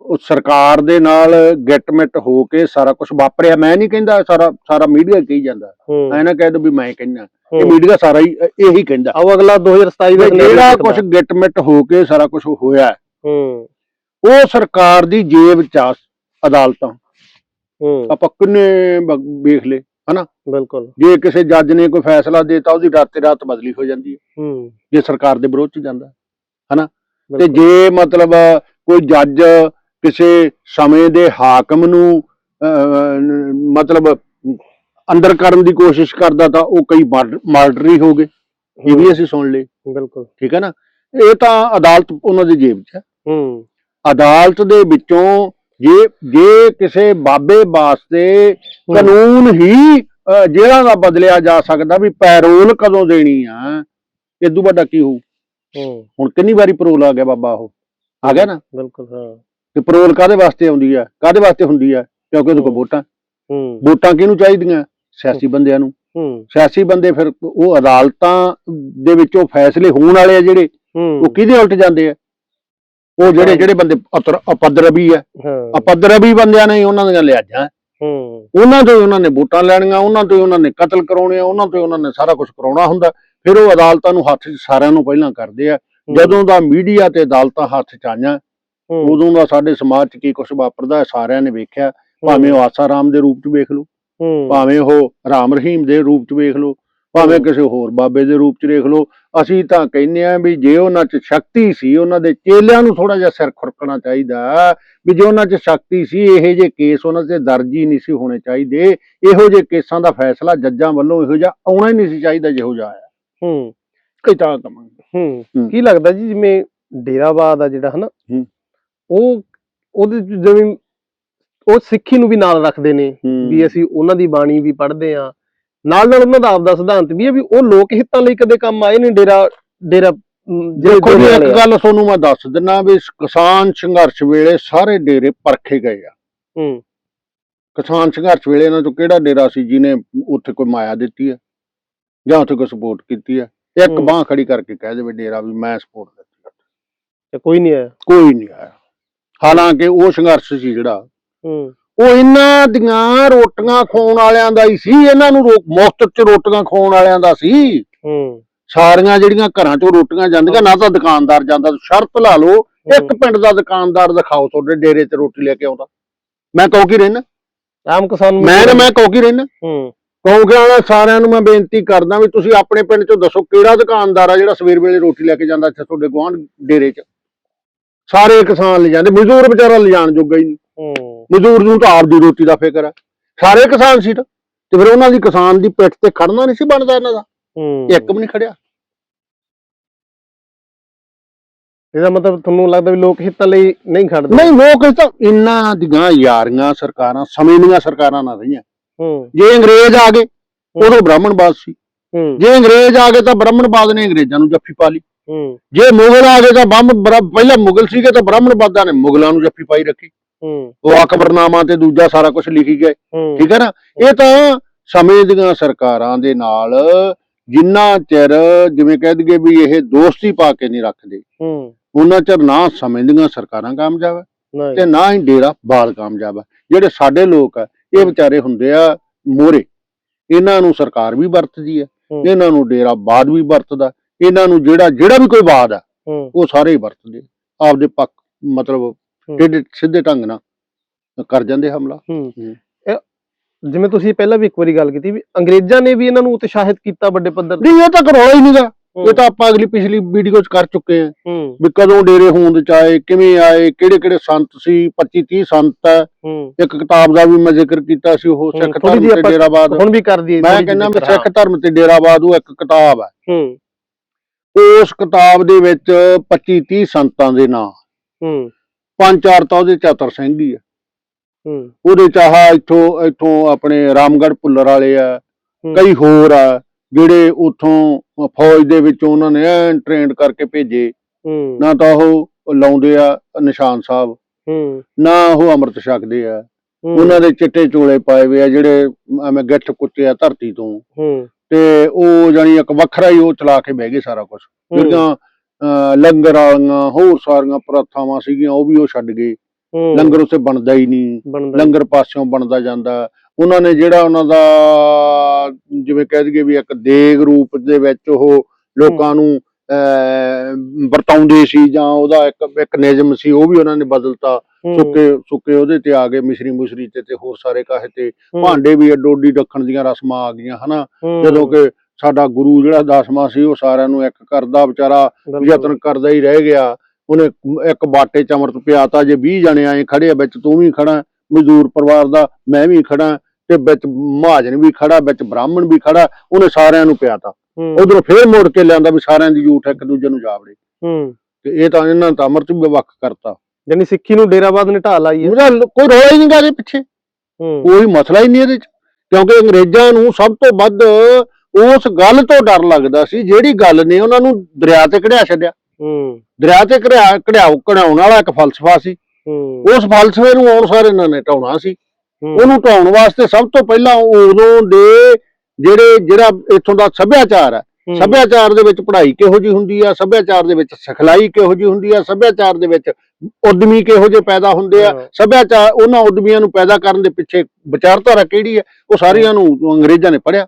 ਉਹ ਸਰਕਾਰ ਦੇ ਨਾਲ ਗਿੱਟਮਿਟ ਹੋ ਕੇ ਸਾਰਾ ਕੁਝ ਵਾਪਰਿਆ ਮੈਂ ਨਹੀਂ ਕਹਿੰਦਾ ਸਾਰਾ ਸਾਰਾ ਮੀਡੀਆ ਕਹੀ ਜਾਂਦਾ। ਐ ਨਾ ਕਹਿ ਦੋ ਵੀ ਮੈਂ ਕਹਿੰਦਾ ਇਹ। ਮੀਡੀਆ ਸਾਰਾ ਹੀ ਇਹੀ ਕਹਿੰਦਾ। ਆਓ ਅਗਲਾ 2027 ਦਾ ਜਿਹੜਾ ਕੁਝ ਗਿੱਟਮਿਟ ਹੋ ਕੇ ਸਾਰਾ ਕੁਝ ਹੋਇਆ। ਹੂੰ। ਉਹ ਸਰਕਾਰ ਦੀ ਜੇਬ ਚ ਆ ਅਦਾਲਤਾਂ। ਹੂੰ। ਆਪਾਂ ਕਿੰਨੇ ਵੇਖ ਲੇ ਬਿਲਕੁਲ। ਜੇ ਕਿਸੇ ਜੱਜ ਨੇ ਕੋਈ ਫੈਸਲਾ ਦੇਤਾ ਉਹਦੀ ਰਾਤੇ ਰਾਤ ਬਦਲੀ ਹੋ ਜਾਂਦੀ ਹੈ। ਹੂੰ। ਜੇ ਸਰਕਾਰ ਦੇ ਵਿਰੋਧ ਚ ਜਾਂਦਾ ਤੇ ਬਿਲਕੁਲ। ਜੇ ਮਤਲਬ ਕੋਈ ਜੱਜ ਕਿਸੇ ਸਮੇਂ ਦੇ ਹਾਕਮ ਨੂੰ ਮਤਲਬ ਅੰਦਰ ਕਰਨ ਦੀ ਕੋਸ਼ਿਸ਼ ਕਰਦਾ ਤਾਂ ਉਹ ਕਈ ਮਰਡਰ ਹੀ ਹੋ ਗਏ। ਇਹ ਵੀ ਅਸੀਂ ਸੁਣ ਲਏ। ਬਿਲਕੁਲ। ਠੀਕ ਹੈ ਨਾ? ਇਹ ਤਾਂ ਅਦਾਲਤ ਉਹਨਾਂ ਦੀ ਜੇਬ 'ਚ ਹੈ। ਹੂੰ। ਅਦਾਲਤ ਦੇ ਵਿੱਚੋਂ ਜੇ ਜੇ ਕਿਸੇ ਬਾਬੇ ਵਾਸਤੇ ਕਾਨੂੰਨ ਹੀ ਜੇਲ੍ਹਾਂ ਦਾ ਬਦਲਿਆ ਜਾ ਸਕਦਾ ਵੀ ਪੈਰੋਲ ਕਦੋਂ ਦੇਣੀ ਆ ਇਦੋਂ ਵੱਡਾ ਕੀ ਹੋਊ? ਹੁਣ ਕਿੰਨੀ ਵਾਰੀ ਪਰੋਲ ਆ ਗਿਆ ਬਾਬਾ ਉਹ? ਆ ਗਿਆ ਨਾ? ਬਿਲਕੁਲ ਹਾਂ। ਤੇ ਪਰੋਲ ਕਾਦੇ ਵਾਸਤੇ ਆਉਂਦੀ ਆ? ਕਾਦੇ ਵਾਸਤੇ ਹੁੰਦੀ ਆ? ਕਿਉਂਕਿ ਉਹਦੇ ਕੋਲ ਵੋਟਾਂ। ਹੂੰ। ਵੋਟਾਂ ਕਿਹਨੂੰ ਚਾਹੀਦੀਆਂ? ਸਿਆਸੀ ਬੰਦਿਆਂ ਨੂੰ। ਹੂੰ। ਸਿਆਸੀ ਬੰਦੇ ਫਿਰ ਉਹ ਅਦਾਲਤਾਂ ਦੇ ਵਿੱਚੋਂ ਫੈਸਲੇ ਹੋਣ ਵਾਲੇ ਆ ਜਿਹੜੇ। ਉਹ ਕਿਹਦੇ ਉਲਟ ਜਾਂਦੇ ਆ? ਉਹ ਜਿਹੜੇ ਜਿਹੜੇ ਬੰਦੇ ਅਤਰ- ਆ। ਹਾਂ। ਅਪਦਰਬੀ ਬੰਦਿਆਂ ਨੇ ਉਹਨਾਂ ਦੀਆਂ ਲਿਆਜਾਂ ਹੂੰ। ਉਹਨਾਂ ਤੋਂ ਉਹਨਾਂ ਨੇ ਵੋਟਾਂ ਲੈਣੀਆਂ ਉਹਨਾਂ ਤੋਂ ਉਹਨਾਂ ਨੇ ਕਤਲ ਕਰਾਉਣੇ ਆ ਉਹਨਾਂ ਤੋਂ ਉਹਨਾਂ ਨੇ ਸਾਰਾ ਕੁਝ ਕਰਾਉਣਾ ਹੁੰਦਾ। ਫਿਰ ਉਹ ਅਦਾਲਤਾਂ ਨੂੰ ਹੱਥ ਸਾਰਿਆਂ ਨੂੰ ਪਹਿਲਾਂ ਕਰਦੇ ਆ। ਜਦੋਂ ਦਾ ਮੀਡੀਆ ਤੇ ਅਦਾਲਤਾਂ ਹੱਥ 'ਚ ਆਈਆਂ ਉਦੋਂ ਦਾ ਸਾਡੇ ਸਮਾਜ 'ਚ ਕੀ ਕੁਝ ਵਾਪਰਦਾ ਸਾਰਿਆਂ ਨੇ ਵੇਖਿਆ। ਭਾਵੇਂ ਉਹ ਆਸਾਰਾਮ ਦੇ ਰੂਪ 'ਚ ਵੇਖ ਲਓ ਭਾਵੇਂ ਉਹ ਰਾਮ ਰਹੀਮ ਦੇ ਰੂਪ 'ਚ ਵੇਖ ਲਓ ਭਾਵੇਂ। ਕਿਸੇ ਹੋਰ ਬਾਬੇ ਦੇ ਰੂਪ 'ਚ ਦੇਖ ਲਓ ਅਸੀਂ ਤਾਂ ਕਹਿੰਦੇ ਆ ਵੀ ਜੇ ਉਹਨਾਂ 'ਚ ਸ਼ਕਤੀ ਸੀ ਉਹਨਾਂ ਦੇ ਚੇਲਿਆਂ ਨੂੰ ਥੋੜਾ ਜਿਹਾ ਸਿਰ ਖੁਰਕਣਾ ਚਾਹੀਦਾ ਵੀ ਜੇ ਉਹਨਾਂ 'ਚ ਸ਼ਕਤੀ ਸੀ ਇਹੋ ਜਿਹੇ ਕੇਸ ਉਹਨਾਂ ਤੇ ਦਰਜ ਹੀ ਨਹੀਂ ਸੀ ਹੋਣੇ ਚਾਹੀਦੇ। ਇਹੋ ਜਿਹੇ ਕੇਸਾਂ ਦਾ ਫੈਸਲਾ ਜੱਜਾਂ ਵੱਲੋਂ ਇਹੋ ਜਿਹਾ ਆਉਣਾ ਹੀ ਨਹੀਂ ਸੀ ਚਾਹੀਦਾ ਜਿਹੋ ਜਿਹਾ ਆਇਆ। ਹੂੰ। ਕਈ ਤਾਂ ਕਮਾਂਗੇ ਹੂੰ। ਕੀ ਲੱਗਦਾ ਜੀ ਜਿਵੇਂ ਡੇਰਾਵਾਦ ਆ ਜਿਹੜਾ ਹਨਾ। ਉਹ ਉਹਦੇ ਚ ਜਿਵੇਂ ਉਹ ਸਿੱਖੀ ਨੂੰ ਵੀ ਨਾਲ ਰੱਖਦੇ ਨੇ ਵੀ ਅਸੀਂ ਉਹਨਾਂ ਦੀ ਬਾਣੀ ਵੀ ਪੜ੍ਹਦੇ ਆ ਨਾਲ ਨਾਲ ਉਹਨਾਂ ਦਾ ਆਪਦਾ ਸਿਧਾਂਤ ਵੀ ਹੈ ਵੀ ਉਹ ਲੋਕ ਹਿੱਤਾਂ ਲਈ ਕਦੇ ਕੰਮ ਆਏ ਨੇ ਡੇਰਾ ਡੇਰਾ ਦੇਖੋ ਜੀ ਇੱਕ। ਗੱਲ ਤੁਹਾਨੂੰ ਮੈਂ ਦੱਸ ਦਿੰਨਾ ਵੀ ਕਿਸਾਨ ਸੰਘਰਸ਼ ਵੇਲੇ ਸਾਰੇ ਡੇਰੇ ਪਰਖੇ ਗਏ ਆ। ਹੂੰ। ਕਿਸਾਨ ਸੰਘਰਸ਼ ਵੇਲੇ ਇਹਨਾਂ ਚੋਂ ਕਿਹੜਾ ਡੇਰਾ ਸੀ ਜਿਹਨੇ ਉੱਥੇ ਕੋਈ ਮਾਇਆ ਦਿੱਤੀ ਹੈ? ਜਾਂ ਉੱਥੇ ਕੋਈ ਸਪੋਰਟ ਕੀਤੀ ਹੈ? ਇੱਕ। ਬਾਹ ਖੜੀ ਕਰਕੇ ਕਹਿ ਦੇਵੇ ਡੇਰਾ ਵੀ ਮੈਂ ਸਪੋਰਟ ਦਿੱਤੀ। ਤੇ ਕੋਈ ਨਹੀਂ ਆਇਆ। ਕੋਈ ਨਹੀਂ ਆਇਆ। ਹਾਲਾਂਕਿ ਉਹ ਸੰਘਰਸ਼ ਸੀ ਜਿਹੜਾ ਹੂੰ। ਉਹ ਇਹਨਾਂ ਦੀਆਂ ਰੋਟੀਆਂ ਖਾਣ ਵਾਲਿਆਂ ਦਾ ਹੀ ਸੀ ਇਹਨਾਂ ਨੂੰ ਮੁਫ਼ਤ ਚ ਰੋਟੀਆਂ ਖਾਣ ਵਾਲਿਆਂ ਦਾ ਸੀ। ਹੂੰ। ਸਾਰੀਆਂ ਜਿਹੜੀਆਂ ਘਰਾਂ ਚੋਂ ਰੋਟੀਆਂ ਜਾਂਦੀਆਂ ਨਾ ਤਾਂ ਦੁਕਾਨਦਾਰ ਜਾਂਦਾ ਸ਼ਰਤ ਲਾ ਲਓ ਇੱਕ ਪਿੰਡ ਦਾ ਦੁਕਾਨਦਾਰ ਦਿਖਾਓ ਤੁਹਾਡੇ ਡੇਰੇ ਤੇ ਰੋਟੀ ਲੈ ਕੇ ਆਉਂਦਾ। ਮੈਂ ਕਹੂੰ ਰਹਿਣਾ? ਆਮ ਕਿਸਾਨ ਮੈਂ ਮੈਂ ਕਹੂੰ ਰਹਿਣਾ? ਹੂੰ। ਕਹੂੰਗਾ ਸਾਰਿਆਂ ਨੂੰ ਮੈਂ ਬੇਨਤੀ ਕਰਦਾ ਵੀ ਤੁਸੀਂ ਆਪਣੇ ਪਿੰਡ ਚੋਂ ਦੱਸੋ ਕਿਹੜਾ ਦੁਕਾਨਦਾਰ ਆ ਜਿਹੜਾ ਸਵੇਰ ਵੇਲੇ ਰੋਟੀ ਲੈ ਕੇ ਜਾਂਦਾ ਇੱਥੇ ਤੁਹਾਡੇ ਗੁਆਂਢ ਡੇਰੇ 'ਚ। ਸਾਰੇ ਕਿਸਾਨ ਲੈ ਜਾਂਦੇ ਮਜ਼ਦੂਰ ਵਿਚਾਰਾ ਲਿਜਾਣ ਜੋਗਾ ਹੀ ਨਹੀਂ। ਮਜ਼ਦੂਰ ਨੂੰ ਤਾਂ ਆਪਦੀ ਰੋਟੀ ਦਾ ਫਿਕਰ ਹੈ। ਸਾਰੇ ਕਿਸਾਨ ਸੀ ਤਾਂ। ਤੇ ਫਿਰ ਉਹਨਾਂ ਦੀ ਕਿਸਾਨ ਦੀ ਪਿੱਠ ਤੇ ਖੜਨਾ ਨਹੀਂ ਸੀ ਬਣਦਾ ਇਹਨਾਂ ਦਾ। ਇੱਕ ਵੀ ਨਹੀਂ ਖੜਿਆ। ਇਹਦਾ ਮਤਲਬ ਤੁਹਾਨੂੰ ਲੱਗਦਾ ਵੀ ਲੋਕ ਹਿੱਤਾਂ ਲਈ ਨਹੀਂ ਖੜਦੇ? ਨਹੀਂ ਲੋਕ ਤਾਂ ਇਹਨਾਂ ਦੀਆਂ ਯਾਰੀਆਂ ਸਰਕਾਰਾਂ ਸਮੇਂ ਦੀਆਂ ਸਰਕਾਰਾਂ ਨਾਲ ਰਹੀਆਂ। ਹੂੰ। ਜੇ ਅੰਗਰੇਜ਼ ਆ ਗਏ ਉਦੋਂ ਬ੍ਰਾਹਮਣਵਾਦ ਸੀ। ਹੂੰ। ਜੇ ਅੰਗਰੇਜ਼ ਆ ਗਏ ਤਾਂ ਬ੍ਰਾਹਮਣਵਾਦ ਨੇ ਅੰਗਰੇਜ਼ਾਂ ਨੂੰ ਜੱਫੀ ਪਾ ਲਈ। ਹੂੰ। ਜੇ ਮੁਗਲ ਆ ਗਏ ਤਾਂ ਬੰਮ ਪਹਿਲਾਂ ਮੁਗਲ ਸੀਗੇ ਤਾਂ ਬ੍ਰਾਹਮਣਵਾਦਾਂ ਨੇ ਮੁਗਲਾਂ ਨੂੰ ਜੱਫੀ ਪਾਈ ਰੱਖੀ। ਉਹ ਅਕਬਰਨਾਮਾ ਤੇ ਦੂਜਾ ਸਾਰਾ ਕੁਝ ਲਿਖੀ ਗਏ। ਠੀਕ ਹੈ ਨਾ? ਇਹ ਤਾਂ ਸਮੇਂ ਦੀਆਂ ਸਰਕਾਰਾਂ ਦੇ ਨਾਲ ਜਿੰਨਾ ਚਿਰ ਜਿਵੇਂ ਕਹਿ ਦਈਏ ਵੀ ਇਹ ਦੋਸਤੀ ਪਾ ਕੇ ਨਹੀਂ ਰੱਖਦੇ ਹੂੰ। ਉਹਨਾਂ ਚਿਰ ਨਾ ਸਮੇਂ ਦੀਆਂ ਸਰਕਾਰਾਂ ਕਾਮਯਾਬ ਹੈ ਤੇ ਨਾ ਹੀ ਡੇਰਾ ਬਾਲ ਕਾਮਯਾਬ ਹੈ। ਜਿਹੜੇ ਸਾਡੇ ਲੋਕ ਆ ਇਹ ਵਿਚਾਰੇ ਹੁੰਦੇ ਆ ਮੋਰੇ। ਇਹਨਾਂ ਨੂੰ ਸਰਕਾਰ ਵੀ ਵਰਤਦੀ ਹੈ। ਇਹਨਾਂ ਨੂੰ ਡੇਰਾ ਬਾਦ ਵੀ ਵਰਤਦਾ ਇਹਨਾਂ ਨੂੰ ਜਿਹੜਾ ਜਿਹੜਾ ਵੀ ਕੋਈ ਬਾਦ ਆ ਉਹ ਸਾਰੇ ਹੀ ਵਰਤਦੇ। ਆਪਦੇ ਪੱਕ ਮਤਲਬ। ਟੇਢੇ ਸਿੱਧੇ ਢੰਗ ਨਾਲ ਕਰ ਜਾਂਦੇ ਹਮਲਾ। ਹੂੰ। ਜਿਵੇਂ ਤੁਸੀਂ ਪਹਿਲਾਂ ਵੀ ਇੱਕ ਵਾਰੀ ਗੱਲ ਕੀਤੀ ਵੀ ਅੰਗਰੇਜ਼ਾਂ ਨੇ ਵੀ ਇਹਨਾਂ ਨੂੰ ਉਤਸ਼ਾਹਿਤ ਕੀਤਾ ਵੱਡੇ ਪੱਧਰ ਤੇ। ਨਹੀਂ ਇਹ ਤਾਂ ਕਰੋਲਾ ਹੀ ਨਹੀਂਗਾ। ਇਹ ਤਾਂ ਆਪਾਂ ਅਗਲੀ ਪਿਛਲੀ ਵੀਡੀਓ 'ਚ ਕਰ ਚੁੱਕੇ ਆ ਵੀ ਕਦੋਂ ਡੇਰੇ ਹੋਂਦ ਚ ਆਏ ਕਿਵੇਂ ਆਏ ਕਿਹੜੇ ਕਿਹੜੇ ਸੰਤ ਸੀ 25 30 ਸੰਤ ਹੈ। ਇੱਕ ਕਿਤਾਬ ਦਾ ਵੀ ਮੈਂ ਜ਼ਿਕਰ ਕੀਤਾ ਸੀ ਉਹ ਸਿੱਖ ਧਰਮ ਤੇ ਡੇਰਾਬਾਦ। ਹੁਣ ਵੀ ਕਰ ਦਈਏ ਮੈਂ ਕਹਿੰਦਾ ਜਿਹੀ ਸਿੱਖ ਧਰਮ ਤੇ ਡੇਰਾਬਾਦ ਉਹ ਇੱਕ ਕਿਤਾਬ ਹੈ। ਉਸ ਕਿਤਾਬ ਦੇ ਵਿੱਚ 25 30 ਸੰਤਾਂ ਦੇ ਨਾਂ। ਪੰਜ ਚਾਰ ਤਾਂ ਉਹਦੇ ਚਾਤਰ ਸਿੰਘ ਹੀ ਆ। ਹੂੰ। ਉਹਦੇ ਚਾਹ ਇੱਥੋਂ ਇੱਥੋਂ ਆਪਣੇ ਰਾਮਗੜ੍ਹ ਪੁੱਲਰ ਵਾਲੇ ਆ। ਕਈ ਹੋਰ ਆ ਜਿਹੜੇ ਉਥੋਂ ਫੌਜ ਦੇ ਵਿੱਚ ਉਹਨਾਂ ਨੇ ਐਨ ਟ੍ਰੇਨਡ ਕਰਕੇ ਭੇਜੇ। ਹੂੰ। ਨਾ ਤਾਂ ਉਹ ਲਾਉਂਦੇ ਆ ਨਿਸ਼ਾਨ ਸਾਹਿਬ ਹੂੰ। ਨਾ ਉਹ ਅੰਮ੍ਰਿਤ ਛਕਦੇ ਆ। ਉਹਨਾਂ ਦੇ ਚਿੱਟੇ ਚੋਲੇ ਪਾਏ ਹੋਏ ਆ ਜਿਹੜੇ ਐਵੇਂ ਗਿੱਠ ਕੁੱਤੇ ਆ ਧਰਤੀ ਤੋਂ। ਹੂੰ। ਤੇ ਉਹ ਜਾਨੀ ਇੱਕ ਵੱਖਰਾ ਹੀ ਉਹ ਚਲਾ ਕੇ ਬਹਿ ਗਏ ਸਾਰਾ ਕੁਝ ਜਿਹੜੀਆਂ ਲੰਗਰ ਵਾਲੀਆਂ ਹੋਰ ਸਾਰੀਆਂ ਪ੍ਰਥਾਵਾਂ ਸੀਗੀਆਂ ਉਹ ਵੀ ਉਹ ਛੱਡ ਗਏ। ਲੰਗਰ ਉੱਥੇ ਬਣਦਾ ਹੀ ਨਹੀਂ। ਲੰਗਰ ਪਾਸਿਓਂ ਬਣਦਾ ਜਾਂਦਾ। ਉਹਨਾਂ ਨੇ ਜਿਹੜਾ ਉਹਨਾਂ ਦਾ ਜਿਵੇਂ ਕਹਿ ਦਈਏ ਵੀ ਇੱਕ ਦੇਗ ਰੂਪ ਦੇ ਵਿੱਚ ਉਹ ਲੋਕਾਂ ਨੂੰ ਵਰਤਾਉਂਦੇ ਸੀ ਜਾਂ ਉਹਦਾ ਇੱਕ ਇੱਕ ਨਿਯਮ ਸੀ ਉਹ ਵੀ ਉਹਨਾਂ ਨੇ ਬਦਲਤਾ। ਸੁੱਕੇ ਸੁੱਕੇ ਉਹਦੇ ਤੇ ਆ ਗਏ ਮਿਸ਼ਰੀ ਮੁਸ਼ਰੀ ਤੇ ਤੇ ਹੋਰ ਸਾਰੇ ਕਾਹੇ ਤੇ। ਭਾਂਡੇ ਵੀ ਅੱਡੋਡੀ ਰੱਖਣ ਦੀਆਂ ਰਸਮਾਂ ਆ ਗਈਆਂ ਹਨਾ? ਜਦੋਂ ਕਿ ਸਾਡਾ ਗੁਰੂ ਜਿਹੜਾ ਦਸਵਾਂ ਸੀ ਉਹ ਸਾਰਿਆਂ ਨੂੰ ਇੱਕ ਕਰਦਾ ਵਿਚਾਰਾ। ਯਤਨ ਕਰਦਾ ਹੀ ਰਹਿ ਗਿਆ। ਉਹਨੇ ਇੱਕ ਬਾਟੇ ਚ ਅੰਮ੍ਰਿਤ ਪਿਆਤਾ ਜੇ 20 ਜਣੇ ਆਏ ਖੜੇ ਆ ਵਿੱਚ ਤੂੰ ਵੀ ਖੜਾ ਮਜ਼ਦੂਰ ਪਰਿਵਾਰ ਦਾ ਮੈਂ ਵੀ ਖੜਾ ਤੇ ਵਿੱਚ ਮਹਾਜਨ ਵੀ ਖੜਾ ਵਿੱਚ ਬ੍ਰਾਹਮਣ ਵੀ ਖੜਾ ਉਹਨੇ ਸਾਰਿਆਂ ਨੂੰ ਪਿਆਤਾ। ਉਧਰੋਂ ਫੇਰ ਮੁੜ ਕੇ ਲਿਆਂਦਾ ਵੀ ਸਾਰਿਆਂ ਦੀ ਝੂਠ ਇੱਕ ਦੂਜੇ ਨੂੰ ਜਾਵੜੇ। ਹੂੰ। ਤੇ ਇਹ ਤਾਂ ਇਹਨਾਂ ਤਾਂ ਅੰਮ੍ਰਿਤ ਵੀ ਵੱਖ ਕਰਤਾ। ਯਾਨੀ ਸਿੱਖੀ ਨੂੰ ਡੇਰਾਬਾਦ ਨੇ ਢਾਹ ਲਾਈ ਹੈ ਕੋਈ ਰੌਲਾ ਹੀ ਨਹੀਂ ਗਾ ਇਹਦੇ ਪਿੱਛੇ। ਕੋਈ ਮਸਲਾ ਹੀ ਨਹੀਂ ਇਹਦੇ ਚ। ਕਿਉਂਕਿ ਅੰਗਰੇਜ਼ਾਂ ਨੂੰ ਸਭ ਤੋਂ ਵੱਧ ਉਸ ਗੱਲ ਤੋਂ ਡਰ ਲੱਗਦਾ ਸੀ ਜਿਹੜੀ ਗੱਲ ਨੇ ਉਹਨਾਂ ਨੂੰ ਦਰਿਆ ਤੇ ਕਢਿਆ ਛੱਡਿਆ। ਹੂੰ। ਦਰਿਆ ਤੇ ਕਢਿਆ ਕਢਿਆਉ ਕਢਾਉਣ ਵਾਲਾ ਇੱਕ ਫਲਸਫਾ ਸੀ। ਹੂੰ। ਉਸ ਫਲਸਫੇ ਨੂੰ ਆਉਣ ਸਾਰੇ ਇਹਨਾਂ ਨੇ ਢਾਉਣਾ ਸੀ। ਉਹਨੂੰ ਢਾਉਣ ਵਾਸਤੇ ਸਭ ਤੋਂ ਪਹਿਲਾਂ ਉਦੋਂ ਦੇ ਜਿਹੜੇ ਜਿਹੜਾ ਇੱਥੋਂ ਦਾ ਸੱਭਿਆਚਾਰ ਹੈ ਸੱਭਿਆਚਾਰ ਦੇ ਵਿੱਚ ਪੜ੍ਹਾਈ ਕਿਹੋ ਜੀ ਹੁੰਦੀ ਆ ਸੱਭਿਆਚਾਰ ਦੇ ਵਿੱਚ ਸਿਖਲਾਈ ਕਿਹੋ ਜੀ ਹੁੰਦੀ ਆ ਸੱਭਿਆਚਾਰ ਦੇ ਵਿੱਚ ਉਦਮੀ ਕਿਹੋ ਜਿਹੇ ਪੈਦਾ ਹੁੰਦੇ ਆ ਸੱਭਿਆਚਾਰ ਉਹਨਾਂ ਉਦਮੀਆਂ ਨੂੰ ਪੈਦਾ ਕਰਨ ਦੇ ਪਿੱਛੇ ਵਿਚਾਰਧਾਰਾ ਕਿਹੜੀ ਹੈ ਉਹ ਸਾਰੀਆਂ ਨੂੰ ਅੰਗਰੇਜ਼ਾਂ ਨੇ ਪੜ੍ਹਿਆ।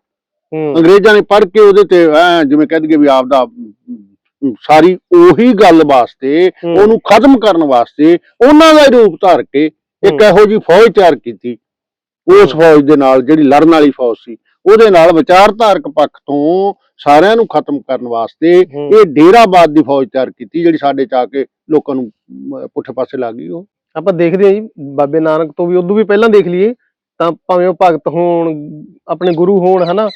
ਅੰਗਰੇਜ਼ਾਂ ਨੇ ਪੜ੍ਹ ਕੇ ਉਹਦੇ ਤੇ ਜਿਵੇਂ ਕਹਿ ਦਈਏ ਵੀ ਆਪਦਾ ਅਮ, ਸਾਰੀ ਉਹੀ ਗੱਲ ਵਾਸਤੇ ਉਹਨੂੰ ਖਤਮ ਕਰਨ ਵਾਸਤੇ ਉਹਨਾਂ ਦਾ ਰੂਪ ਧਾਰ ਕੇ ਇੱਕ। ਇਹੋ ਜੀ ਫੌਜ ਤਿਆਰ ਕੀਤੀ। ਉਸ ਫੌਜ ਦੇ ਨਾਲ ਜਿਹੜੀ ਲੜਨ ਵਾਲੀ ਫੌਜ ਸੀ ਉਹਦੇ ਨਾਲ ਵਿਚਾਰਧਾਰਕ ਪੱਖ ਤੋਂ ਸਾਰਿਆਂ ਨੂੰ ਖਤਮ ਕਰਨ ਵਾਸਤੇ। ਇਹ ਡੇਰਾਬਾਦ ਦੀ ਫੌਜ ਤਿਆਰ ਕੀਤੀ ਜਿਹੜੀ ਸਾਡੇ ਚ ਆ ਕੇ ਲੋਕਾਂ ਨੂੰ ਪੁੱਠੇ ਪਾਸੇ ਲੱਗ ਗਈ ਉਹ। ਆਪਾਂ ਦੇਖਦੇ ਹਾਂ ਜੀ ਬਾਬੇ ਨਾਨਕ ਤੋਂ ਵੀ ਉਦੋਂ ਵੀ ਪਹਿਲਾਂ ਦੇਖ ਲਈਏ ਤਾਂ ਭਾਵੇਂ ਉਹ ਭਗਤ ਹੋਣ ਆਪਣੇ ਗੁਰੂ ਹੋਣ ਹਨਾ?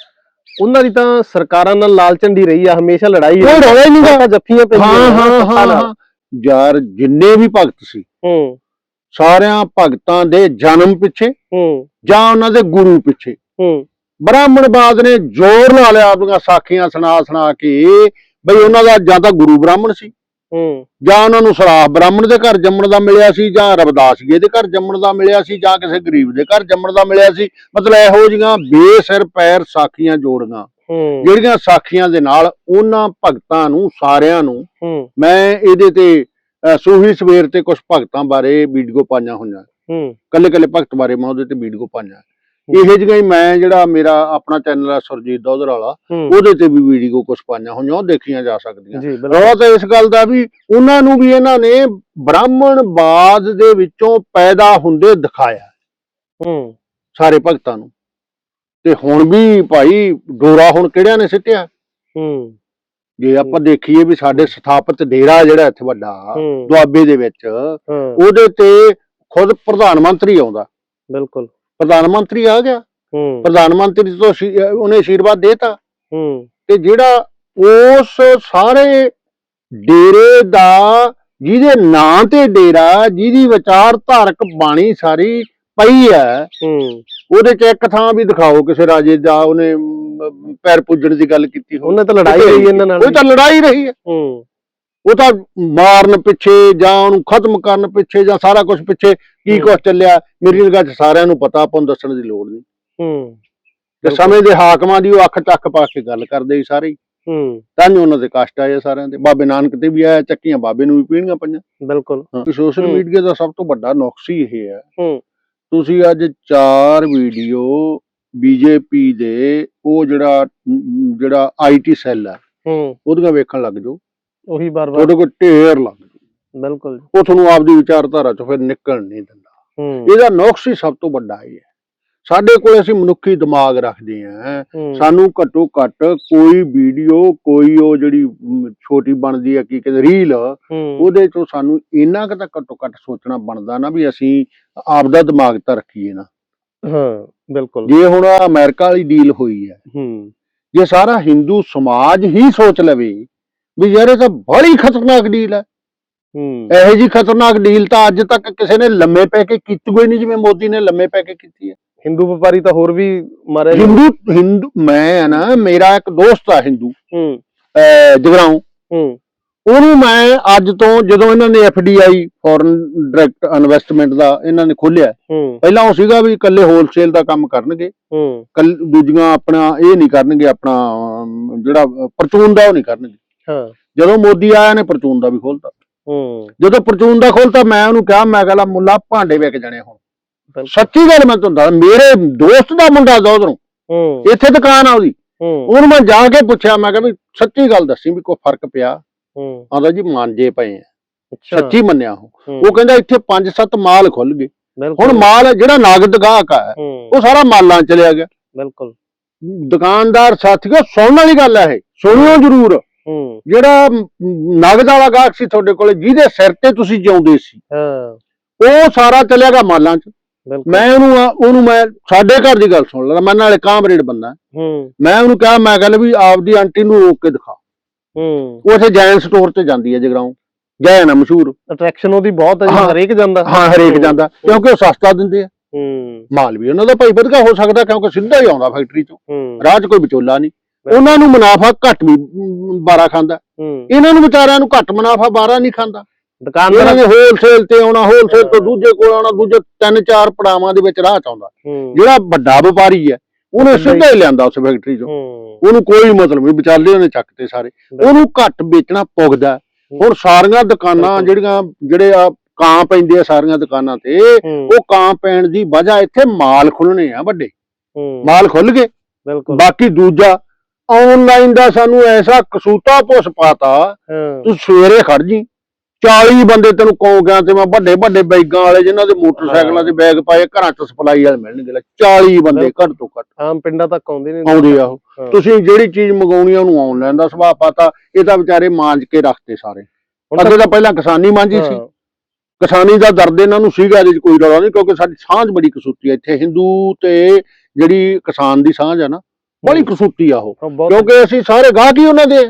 ਉਹਨਾਂ ਦੀ ਤਾਂ ਸਰਕਾਰਾਂ ਨਾਲ ਲਾਲ ਝੰਡੀ ਰਹੀ ਆ ਹਮੇਸ਼ਾ ਲੜਾਈ ਕੋਈ ਹੀ ਜੱਫੀਆਂ ਹਾਂ ਹਾਂ ਹਾਂ। ਹਾਂ। ਯਾਰ ਜਿੰਨੇ ਵੀ ਭਗਤ ਸੀ ਹੂੰ। ਸਾਰਿਆਂ ਭਗਤਾਂ ਦੇ ਜਨਮ ਪਿੱਛੇ ਹੂੰ। ਜਾਂ ਉਹਨਾਂ ਦੇ ਗੁਰੂ ਪਿੱਛੇ। ਹੂੰ। ਬ੍ਰਾਹਮਣਵਾਦ ਨੇ ਜ਼ੋਰ ਲਾ ਲਿਆ ਆਪਣੀਆਂ ਸਾਖੀਆਂ ਸੁਣਾ ਸੁਣਾ ਕੇ ਬਈ ਉਹਨਾਂ ਦਾ ਜਾਂ ਤਾਂ ਗੁਰੂ ਬ੍ਰਾਹਮਣ ਸੀ ਜਾਂ ਉਹਨਾਂ ਨੂੰ ਸਰਾਫ ਬ੍ਰਾਹਮਣ ਦੇ ਘਰ ਜੰਮਣ ਦਾ ਮਿਲਿਆ ਸੀ ਜਾਂ ਰਵਦਾਸੀਏ ਦੇ ਘਰ ਜੰਮਣ ਦਾ ਮਿਲਿਆ ਸੀ ਜਾਂ ਕਿਸੇ ਗਰੀਬ ਦੇ ਘਰ ਜੰਮਣ ਦਾ ਮਿਲਿਆ ਸੀ। ਮਤਲਬ ਇਹੋ ਜਿਹੀਆਂ ਬੇਸਿਰ ਪੈਰ ਸਾਖੀਆਂ ਜੋੜੀਆਂ। ਹੂੰ। ਜਿਹੜੀਆਂ ਸਾਖੀਆਂ ਦੇ ਨਾਲ ਉਹਨਾਂ ਭਗਤਾਂ ਨੂੰ ਸਾਰਿਆਂ ਨੂੰ ਮੈਂ ਇਹਦੇ ਤੇ ਸੂਹੀ ਸਵੇਰ ਤੇ ਕੁਝ ਭਗਤਾਂ ਬਾਰੇ ਵੀਡੀਓ ਪਾਈਆਂ ਹੋਈਆਂ। ਹੂੰ। ਕੱਲੇ ਕੱਲੇ ਭਗਤ ਬਾਰੇ ਮੈਂ ਉਹਦੇ ਤੇ ਵੀਡੀਓ ਪਾਈਆਂ ਇਹੋ ਜਿਹੀਆਂ ਹੀ ਮੈਂ ਜਿਹੜਾ ਮੇਰਾ ਆਪਣਾ ਚੈਨਲ ਆ ਸੁਰਜੀਤ ਦੌਧਰ ਵਾਲਾ ਉਹਦੇ ਤੇ ਵੀ ਵੀਡੀਓ ਕੁਝ ਪਾਈਆਂ ਹੋਈਆਂ ਉਹ ਦੇਖੀਆਂ ਜਾ ਸਕਦੀਆਂ। ਰੌਲਾ ਤਾਂ ਇਸ ਗੱਲ ਦਾ ਵੀ ਉਹਨਾਂ ਨੂੰ ਵੀ ਇਹਨਾਂ ਨੇ ਬ੍ਰਾਹਮਣਵਾਦ ਦੇ ਵਿੱਚੋਂ ਪੈਦਾ ਹੁੰਦੇ ਦਿਖਾਇਆ। ਹੂੰ। ਸਾਰੇ ਭਗਤਾਂ ਨੂੰ। ਤੇ ਹੁਣ ਵੀ ਭਾਈ ਡੋਰਾ ਹੁਣ ਕਿਹੜਿਆਂ ਨੇ ਸਿੱਟਿਆ? ਹੂੰ। ਜੇ ਆਪਾਂ ਦੇਖੀਏ ਵੀ ਸਾਡੇ ਸਥਾਪਿਤ ਡੇਰਾ ਜਿਹੜਾ ਇੱਥੇ ਵੱਡਾ ਦੁਆਬੇ ਦੇ ਵਿੱਚ ਉਹਦੇ ਤੇ ਖੁਦ ਪ੍ਰਧਾਨ ਮੰਤਰੀ ਆਉਂਦਾ। ਬਿਲਕੁਲ। ਪ੍ਰਧਾਨ ਮੰਤਰੀ ਆ ਗਿਆ। ਹੂੰ। ਪ੍ਰਧਾਨ ਮੰਤਰੀ ਤੋਂ ਅਸ਼ੀ- ਅਹ ਉਹਨੇ ਆਸ਼ੀਰਵਾਦ ਦੇਤਾ। ਹੂੰ। ਤੇ ਜਿਹੜਾ ਉਸ ਸਾਰੇ ਡੇਰੇ ਦਾ ਜਿਹਦੇ ਨਾਂ ਤੇ ਡੇਰਾ ਜਿਹਦੀ ਵਿਚਾਰਧਾਰਕ ਬਾਣੀ ਸਾਰੀ ਪਈ ਹੈ ਹੂੰ। ਉਹਦੇ ਚ ਇੱਕ ਥਾਂ ਵੀ ਦਿਖਾਓ ਕਿਸੇ ਰਾਜੇ ਦਾ ਉਹਨੇ ਅਮ, ਪੈਰ ਪੂਜਣ ਦੀ ਗੱਲ ਕੀਤੀ ਹੋਵੇ। ਉਹਨੇ ਤਾਂ ਲੜਾਈ ਲਈ ਇਹਨਾਂ ਨਾਲ ਉਹ ਤਾਂ ਲੜਾਈ ਰਹੀ ਹੈ। ਹੂੰ। ਉਹ ਤਾਂ ਮਾਰਨ ਪਿੱਛੇ ਜਾਂ ਉਹਨੂੰ ਖਤਮ ਕਰਨ ਪਿੱਛੇ ਜਾਂ ਸਾਰਾ ਕੁਝ ਪਿੱਛੇ ਕੀ। ਕੁਝ ਚੱਲਿਆ ਮੇਰੀ ਨਿਗਾਹ 'ਚ ਸਾਰਿਆਂ ਨੂੰ ਪਤਾ ਆਪਾਂ ਨੂੰ ਦੱਸਣ ਦੀ ਲੋੜ ਨਹੀਂ। ਹੂੰ। ਤੇ। ਸਮੇਂ ਦੇ ਹਾਕਮਾਂ ਦੀ ਉਹ ਅੱਖ ਚੱਕ ਪਾ ਕੇ ਗੱਲ ਕਰਦੇ ਸੀ ਸਾਰੇ ਹੀ। ਤਾਂ ਹੀ ਉਹਨਾਂ ਦੇ ਕਸ਼ਟ ਆਏ ਸਾਰਿਆਂ ਦੇ। ਬਾਬੇ ਨਾਨਕ ਤੇ ਵੀ ਆਇਆ ਚੱਕੀਆਂ ਬਾਬੇ ਨੂੰ ਵੀ ਪੀਣੀਆਂ ਪਈਆਂ। ਬਿਲਕੁਲ। ਸੋਸ਼ਲ। ਮੀਡੀਆ ਦਾ ਸਭ ਤੋਂ ਵੱਡਾ ਨੁਕਸ ਹੀ ਇਹ ਹੈ। ਹੂੰ। ਤੁਸੀਂ ਅੱਜ ਚਾਰ ਵੀਡੀਓ ਬੀਜੇਪੀ ਦੇ ਉਹ ਜਿਹੜਾ ਜਿਹੜਾ ਆਈਟੀ ਸੈੱਲ ਹੈ ਹੂੰ। ਉਹਦੀਆਂ ਵੇਖਣ ਲੱਗ ਜਾਓ। ਉਹੀ ਬਾਰ ਬਾਰ ਤੁਹਾਡੇ ਕੋਲ ਢੇਰ ਲੱਗ ਬਿਲਕੁਲ ਉਹ ਤੁਹਾਨੂੰ ਆਪਦੀ ਵਿਚਾਰਧਾਰਾ ਚੋਂ ਫਿਰ ਨਿਕਲ ਨਹੀਂ ਦਿੰਦਾ। ਇਹਦਾ ਨੁਕਸ ਹੀ ਸਭ ਤੋਂ ਵੱਡਾ ਹੈ ਸਾਡੇ ਕੋਲ ਅਸੀਂ ਮਨੁੱਖੀ ਦਿਮਾਗ ਰੱਖਦੇ ਹੂੰ। ਸਾਨੂੰ ਘੱਟੋ ਘੱਟ ਕੋਈ ਵੀਡੀਓ ਕੋਈ ਉਹ ਜਿਹੜੀ ਛੋਟੀ ਬਣਦੀ ਹੈ ਕੀ ਕਹਿੰਦੇ ਰੀਲ ਉਹਦੇ ਚੋਂ ਸਾਨੂੰ ਇੰਨਾ ਕੁ ਤਾਂ ਘੱਟੋ ਘੱਟ ਸੋਚਣਾ ਬਣਦਾ ਨਾ ਵੀ ਅਸੀਂ ਆਪਦਾ ਦਿਮਾਗ ਤਾਂ ਰੱਖੀਏ ਨਾ। ਹਾਂ ਬਿਲਕੁਲ। ਜੇ ਹੁਣ ਅਮਰੀਕਾ ਵਾਲੀ ਡੀਲ ਹੋਈ ਹੈ। ਹੂੰ। ਜੇ ਸਾਰਾ ਹਿੰਦੂ ਸਮਾਜ ਹੀ ਸੋਚ ਲਵੇ ਵੀ ਯਾਰ ਇਹ ਤਾਂ ਬੜੀ ਖਤਰਨਾਕ ਡੀਲ ਹੂੰ। ਇਹੋ ਜੀ ਖਤਰਨਾਕ ਡੀਲ ਤਾਂ ਅੱਜ ਤੱਕ ਕਿਸੇ ਨੇ ਲੰਮੇ ਪੈ ਕੇ ਕੀਤੀ ਕੋਈ ਨਹੀਂ ਜਿਵੇਂ ਮੋਦੀ ਨੇ ਲੰਮੇ ਪੈ ਕੇ ਕੀਤੀ ਹੈ। ਹਿੰਦੂ ਵਪਾਰੀ ਤਾਂ ਹੋਰ ਵੀ ਗਿਆ। ਹਿੰਦੂ ਹਿੰਦੂ ਮੈਂ ਆ ਨਾ ਮੇਰਾ ਇੱਕ ਦੋਸਤ ਆ ਹਿੰਦੂ ਹੂੰ। ਜਗਰਾਉਂ। ਹੂੰ। ਉਹਨੂੰ ਮੈਂ ਅੱਜ ਤੋਂ ਜਦੋਂ ਇਹਨਾਂ ਨੇ ਐਫਡੀਆਈ ਫੋਰਨ ਡਾਇਰੈਕਟ ਇਨਵੈਸਟਮੈਂਟ ਦਾ ਇਹਨਾਂ ਨੇ ਖੋਲਿਆ ਪਹਿਲਾਂ ਉਹ ਸੀਗਾ ਵੀ ਇਕੱਲੇ ਹੋਲਸੇਲ ਦਾ ਕੰਮ ਕਰਨਗੇ। ਹੂੰ। ਕੱਲ ਦੂਜੀਆਂ ਆਪਣਾ ਇਹ ਨਹੀਂ ਕਰਨਗੇ ਆਪਣਾ ਜਿਹੜਾ ਪਰਚੂਨ ਦਾ ਉਹ ਨਹੀਂ ਕਰਨਗੇ। ਹਾਂ। ਜਦੋਂ ਮੋਦੀ ਆਇਆ ਨੇ ਪਰਚੂਨ ਦਾ ਵੀ ਖੋਲਤਾ ਜਦੋਂ ਪਰਚੂਨ ਦਾ ਖੋਲਤਾ ਮੈਂ ਉਹਨੂੰ ਕਿਹਾ ਮੈਂ ਕਹਿੰਦਾ ਮੁੱਲਾ ਭਾਂਡੇ ਵਿਕ ਜਾਣੇ ਹੁਣ। ਸੱਚੀ ਗੱਲ ਮੈਂ ਤੁਹਾਨੂੰ ਦੱਸ ਮੇਰੇ ਦੋਸਤ ਦਾ ਮੁੰਡਾ ਦਾ ਉਧਰੋਂ। ਹੂੰ। ਇੱਥੇ ਦੁਕਾਨ ਆ ਉਹਦੀ। ਹੂੰ। ਉਹਨੂੰ ਮੈਂ ਜਾ ਕੇ ਪੁੱਛਿਆ ਮੈਂ ਕਿਹਾ ਵੀ ਸੱਚੀ ਗੱਲ ਦੱਸੀ ਵੀ ਕੋਈ ਫ਼ਰਕ ਪਿਆ? ਹੂੰ। ਆਂਦਾ ਜੀ ਮਾਂਜੇ ਪਏ ਆ। ਸੱਚੀ ਮੰਨਿਆ ਉਹ। ਉਹ ਕਹਿੰਦਾ ਇੱਥੇ 5-7 ਮਾਲ ਖੁੱਲ ਗਏ। ਹੁਣ ਮਾਲ ਜਿਹੜਾ ਨਗਦ ਗਾਹਕ ਆ ਉਹ ਸਾਰਾ ਮਾਲਾਂ ਚਲਿਆ ਗਿਆ। ਬਿਲਕੁਲ। ਦੁਕਾਨਦਾਰ ਸਾਥੀਓ ਸੁਣਨ ਵਾਲੀ ਗੱਲ ਹੈ ਇਹ। ਸੁਣਿਓ ਜ਼ਰੂਰ। ਹੂੰ ਜਿਹੜਾ ਨਗਦ ਵਾਲਾ ਗਾਹਕ ਸੀ ਤੁਹਾਡੇ ਕੋਲੇ ਜਿਹਦੇ ਸਿਰ ਤੇ ਤੁਸੀਂ ਜਿਉਂਦੇ ਸੀ ਹਾਂ। ਉਹ ਸਾਰਾ ਚਲਿਆ ਗਿਆ ਮਾਲਾਂ 'ਚ। ਮੈਂ ਉਹਨੂੰ ਉਹਨੂੰ ਮੈਂ ਸਾਡੇ ਘਰ ਦੀ ਗੱਲ ਸੁਣ ਲਾ ਮੈਂ ਨਾਲੇ ਕਾਮਰੇਡ ਬੰਦਾ। ਹੂੰ। ਮੈਂ ਉਹਨੂੰ ਕਿਹਾ ਮੈਂ ਕਹਿੰਦਾ ਵੀ ਆਪਦੀ ਆਂਟੀ ਨੂੰ ਰੋਕ ਕੇ ਦਿਖਾ। ਹੂੰ। ਉਹ ਉੱਥੇ ਜੈਨ ਸਟੋਰ ਤੇ ਜਾਂਦੀ ਹੈ ਜਗਰਾਉਂ। ਜੈਨ ਆ ਮਸ਼ਹੂਰ। ਅਟਰੈਕਸ਼ਨ ਉਹਦੀ ਬਹੁਤ ਹੈ। ਹਰੇਕ ਜਾਂਦਾ। ਹਾਂ ਹਰੇਕ ਜਾਂਦਾ ਕਿਉਂਕਿ ਉਹ ਸਸਤਾ ਦਿੰਦੇ ਆ। ਹੂੰ। ਮਾਲ ਵੀ ਉਹਨਾਂ ਦਾ ਭਾਈ ਵਧੀਆ ਹੋ ਸਕਦਾ ਕਿਉਂਕਿ ਸਿੱਧਾ ਹੀ ਆਉਂਦਾ ਫੈਕਟਰੀ ਚੋਂ। ਰਾਹ 'ਚ ਕੋਈ ਵਿਚੋਲਾ ਨਹੀਂ। ਉਹਨਾਂ ਨੂੰ ਮੁਨਾਫਾ ਘੱਟ ਵੀ ਮ, ਬਾਰਾ ਖਾਂਦਾ। ਹੂੰ। ਇਹਨਾਂ ਨੂੰ ਵਿਚਾਰਿਆਂ ਨੂੰ ਘੱਟ ਮੁਨਾਫਾ ਬਾਰਾ ਨਹੀਂ ਖਾਂਦਾ। ਦੁਕਾਨਦਾਰ ਨੇ ਹੋਲਸੇਲ ਤੇ ਆਉਣਾ ਹੋਲਸੇਲ ਤੋਂ ਦੂਜੇ ਕੋਲ ਆਉਣਾ ਦੂਜੇ ਤਿੰਨ ਚਾਰ ਪੜਾਵਾਂ ਦੇ ਵਿੱਚ ਰਾਹ ਚ ਆਉਂਦਾ ਹੂੰ। ਜਿਹੜਾ ਵੱਡਾ ਵਪਾਰੀ ਹੈ ਉਹਨੇ ਸਿੱਧਾ ਹੀ- ਲਿਆਂਦਾ ਉਸ ਫੈਕਟਰੀ ਚੋਂ। ਉਹਨੂੰ ਕੋਈ ਮਤਲਬ ਨਹੀਂ ਵਿਚਾਲੇ ਉਹਨੇ ਚੱਕਤੇ ਸਾਰੇ। ਉਹਨੂੰ ਘੱਟ ਵੇਚਣਾ ਪੁੱਗਦਾ। ਹੁਣ ਸਾਰੀਆਂ ਦੁਕਾਨਾਂ। ਜਿਹੜੀਆਂ ਜਿਹੜੇ ਆ ਕਾਂ ਪੈਂਦੇ ਆ ਸਾਰੀਆਂ ਦੁਕਾਨਾਂ ਤੇ ਉਹ ਕਾਂ ਪੈਣ ਦੀ ਵਜ੍ਹਾ ਇੱਥੇ ਮਾਲ ਖੁੱਲਣੇ ਆ ਵੱਡੇ। ਮਾਲ ਖੁੱਲ ਗਏ। ਬਿਲਕੁਲ। ਬਾਕੀ ਦੂਜਾ ਆਨਲਾਈਨ ਦਾ ਸਾਨੂੰ ਐਸਾ ਕਸੂਤਾ ਪੁੱਸ ਪਾਤਾ ਹਾਂ। ਤੂੰ ਸਵੇਰੇ ਖੜ ਜੀ 40 ਬੰਦੇ ਤੈਨੂੰ ਕਹੋ ਗਿਆ ਤੇ ਮੈਂ ਵੱਡੇ ਵੱਡੇ ਬੈਗਾਂ ਵਾਲੇ ਜਿਨ੍ਹਾਂ ਦੇ ਮੋਟਰਸਾਈਕਲਾਂ ਦੇ ਬੈਗ ਪਾਏ ਘਰਾਂ 'ਚ ਸਪਲਾਈ ਵਾਲੇ ਮਿਲਣਗੇ ਲੈ 40 ਬੰਦੇ ਘੱਟ ਤੋਂ ਘੱਟ। ਆਮ ਪਿੰਡਾਂ ਤੱਕ ਆਉਂਦੇ ਨੇ ਆਉਂਦੇ ਆ ਉਹ। ਹਾਂ। ਤੁਸੀਂ ਜਿਹੜੀ ਚੀਜ਼ ਮੰਗਾਉਣੀ ਆ ਉਹਨੂੰ ਆਨਲਾਈਨ ਦਾ ਸੁਭਾਅ ਪਾਤਾ ਇਹ ਤਾਂ ਵਿਚਾਰੇ ਮਾਂਜ ਕੇ ਰੱਖਤੇ ਸਾਰੇ। ਅੱਗੇ ਤਾਂ ਪਹਿਲਾਂ ਕਿਸਾਨੀ ਮਾਂਜੀ ਸੀ। ਹਾਂ, ਕਿਸਾਨੀ ਦਾ ਦਰਦ ਇਹਨਾਂ ਨੂੰ ਸੀਗਾ ਇਹਦੇ 'ਚ ਕੋਈ ਰੌਲਾ ਨਹੀਂ ਕਿਉਂਕਿ ਸਾਡੀ ਸਾਂਝ ਬੜੀ ਕਸੂਤੀ ਆ। ਇੱਥੇ ਹਿੰਦੂ ਤੇ ਜਿਹੜੀ ਕਿਸਾਨ ਦੀ ਸਾਂਝ ਆ ਨਾ ਬੜੀ ਕਸੂਤੀ ਆ ਉਹ। ਕਿਉਂਕਿ ਅਸੀਂ ਸਾਰੇ ਗਾਹਕ ਹੀ ਉਹਨਾਂ ਦੇ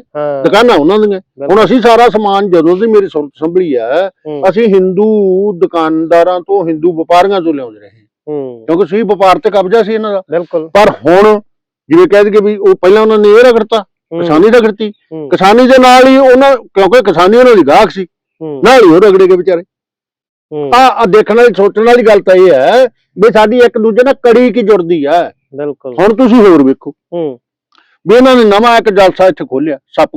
ਦੁਕਾਨਾਂ ਉਹਨਾਂ ਦੀਆਂ। ਹੁਣ ਅਸੀਂ ਸਾਰਾ ਸਮਾਨ ਜਦੋਂ ਦੀ ਮੇਰੀ ਸੁਰਤ ਸੰਭਲੀ ਆ ਹੂੰ, ਅਸੀਂ ਹਿੰਦੂ ਦੁਕਾਨਦਾਰਾਂ ਤੋਂ ਹਿੰਦੂ ਵਪਾਰੀਆਂ ਤੋਂ ਲਿਆਉਂਦੇ ਰਹੇ। ਕਿਉਂਕਿ ਸੀ ਵਪਾਰ ਤੇ ਕਬਜ਼ਾ ਸੀ ਇਹਨਾਂ ਦਾ। ਬਿਲਕੁਲ। ਪਰ ਹੁਣ ਜਿਵੇਂ ਕਹਿ ਦਈਏ ਵੀ ਉਹ ਪਹਿਲਾਂ ਉਹਨਾਂ ਨੇ ਇਹ ਰਗੜਤਾ ਕਿਸਾਨੀ ਰਗੜਤੀ। ਕਿਸਾਨੀ ਦੇ ਨਾਲ ਹੀ ਉਹਨਾਂ ਕਿਉਂਕਿ ਕਿਸਾਨੀ ਉਹਨਾਂ ਦੀ ਗਾਹਕ ਸੀ। ਨਾਲ ਹੀ ਉਹ ਰਗੜੇ ਗਏ ਵਿਚਾਰੇ। ਆ ਦੇਖਣ ਵਾਲੀ ਸੋਚਣ ਵਾਲੀ ਗੱਲ ਤਾਂ ਇਹ ਹੈ ਵੀ ਸਾਡੀ ਇੱਕ ਦੂਜੇ ਨਾਲ ਕੜੀ ਕੀ ਜੁੜਦੀ ਹੈ। ਬਿਲਕੁਲ। ਹੁਣ ਤੁਸੀਂ ਹੋਰ ਵੇਖੋ। ਹੂੰ। ਵੀ ਇਹਨਾਂ ਨੇ ਨਵਾਂ ਇੱਕ ਜਲਸਾ ਇੱਥੇ ਖੋਲਿਆ ਸੱਪ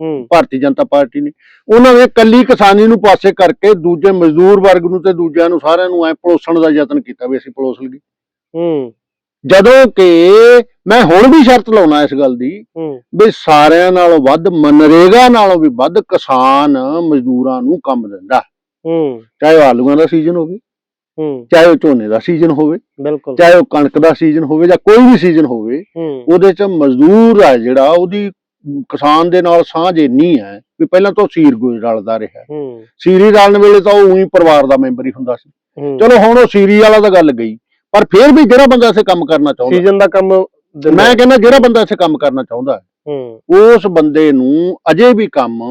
ਹੂੰ। ਭਾਰਤੀ ਜਨਤਾ ਪਾਰਟੀ ਨੇ। ਉਹਨਾਂ ਨੇ ਕੱਲੀ ਕਿਸਾਨੀ ਨੂੰ ਪਾਸੇ ਕਰਕੇ ਦੂਜੇ ਮਜ਼ਦੂਰ ਵਰਗ ਨੂੰ ਤੇ ਦੂਜਿਆਂ ਨੂੰ ਸਾਰਿਆਂ ਨੂੰ ਐ ਪਲੋਸਣ ਦਾ ਯਤਨ ਕੀਤਾ ਵੀ ਅਸੀਂ ਪਲੋਸ ਲਈਏ। ਹੂੰ। ਜਦੋਂ ਕਿ ਮੈਂ ਹੁਣ ਵੀ ਸ਼ਰਤ ਲਾਉਣਾ ਇਸ ਗੱਲ ਦੀ ਵੀ ਸਾਰਿਆਂ ਨਾਲੋਂ ਵੱਧ ਮਨਰੇਗਾ ਨਾਲੋਂ ਵੀ ਵੱਧ ਕਿਸਾਨ ਮਜ਼ਦੂਰਾਂ ਨੂੰ ਕੰਮ ਦਿੰਦਾ। ਹੂੰ। ਚਾਹੇ ਆਲੂਆਂ ਦਾ ਸੀਜ਼ਨ ਹੋਵੇ ਚਾਹੇ ਉਹ ਝੋਨੇ ਦਾ ਸੀਜ਼ਨ ਹੋਵੇ ਬਿਲਕੁਲ। ਚਾਹੇ ਉਹ ਕਣਕ ਦਾ ਸੀਜ਼ਨ ਹੋਵੇ ਜਾਂ ਕੋਈ ਵੀ ਸੀਜ਼ਨ ਹੋਵੇ ਉਹਦੇ ਚ ਮਜ਼ਦੂਰ ਆ ਜਿਹੜਾ ਉਹਦੀ ਕਿਸਾਨ ਦੇ ਨਾਲ ਸਾਂਝ ਇੰਨੀ ਹੈ ਵੀ ਪਹਿਲਾਂ ਤਾਂ ਸੀਰ ਗੁਜ ਰਲਦਾ ਰਿਹਾ। ਸੀਰੀ ਰਲਣ ਵੇਲੇ ਤਾਂ ਉਹ ਉਹੀ ਪਰਿਵਾਰ ਦਾ ਮੈਂਬਰ ਹੀ ਹੁੰਦਾ ਸੀ। ਚਲੋ ਹੁਣ ਉਹ ਸੀਰੀ ਵਾਲਾ ਤਾਂ ਗੱਲ ਗਈ ਪਰ ਫਿਰ ਵੀ ਜਿਹੜਾ ਬੰਦਾ ਇੱਥੇ ਕੰਮ ਕਰਨਾ ਚਾਹੁੰਦਾ। ਸੀਜ਼ਨ ਦਾ ਕੰਮ ਮੈਂ ਕਹਿੰਦਾ ਜਿਹੜਾ ਬੰਦਾ ਇੱਥੇ ਕੰਮ ਕਰਨਾ ਚਾਹੁੰਦਾ ਉਸ ਬੰਦੇ ਨੂੰ ਅਜੇ ਵੀ ਕੰਮ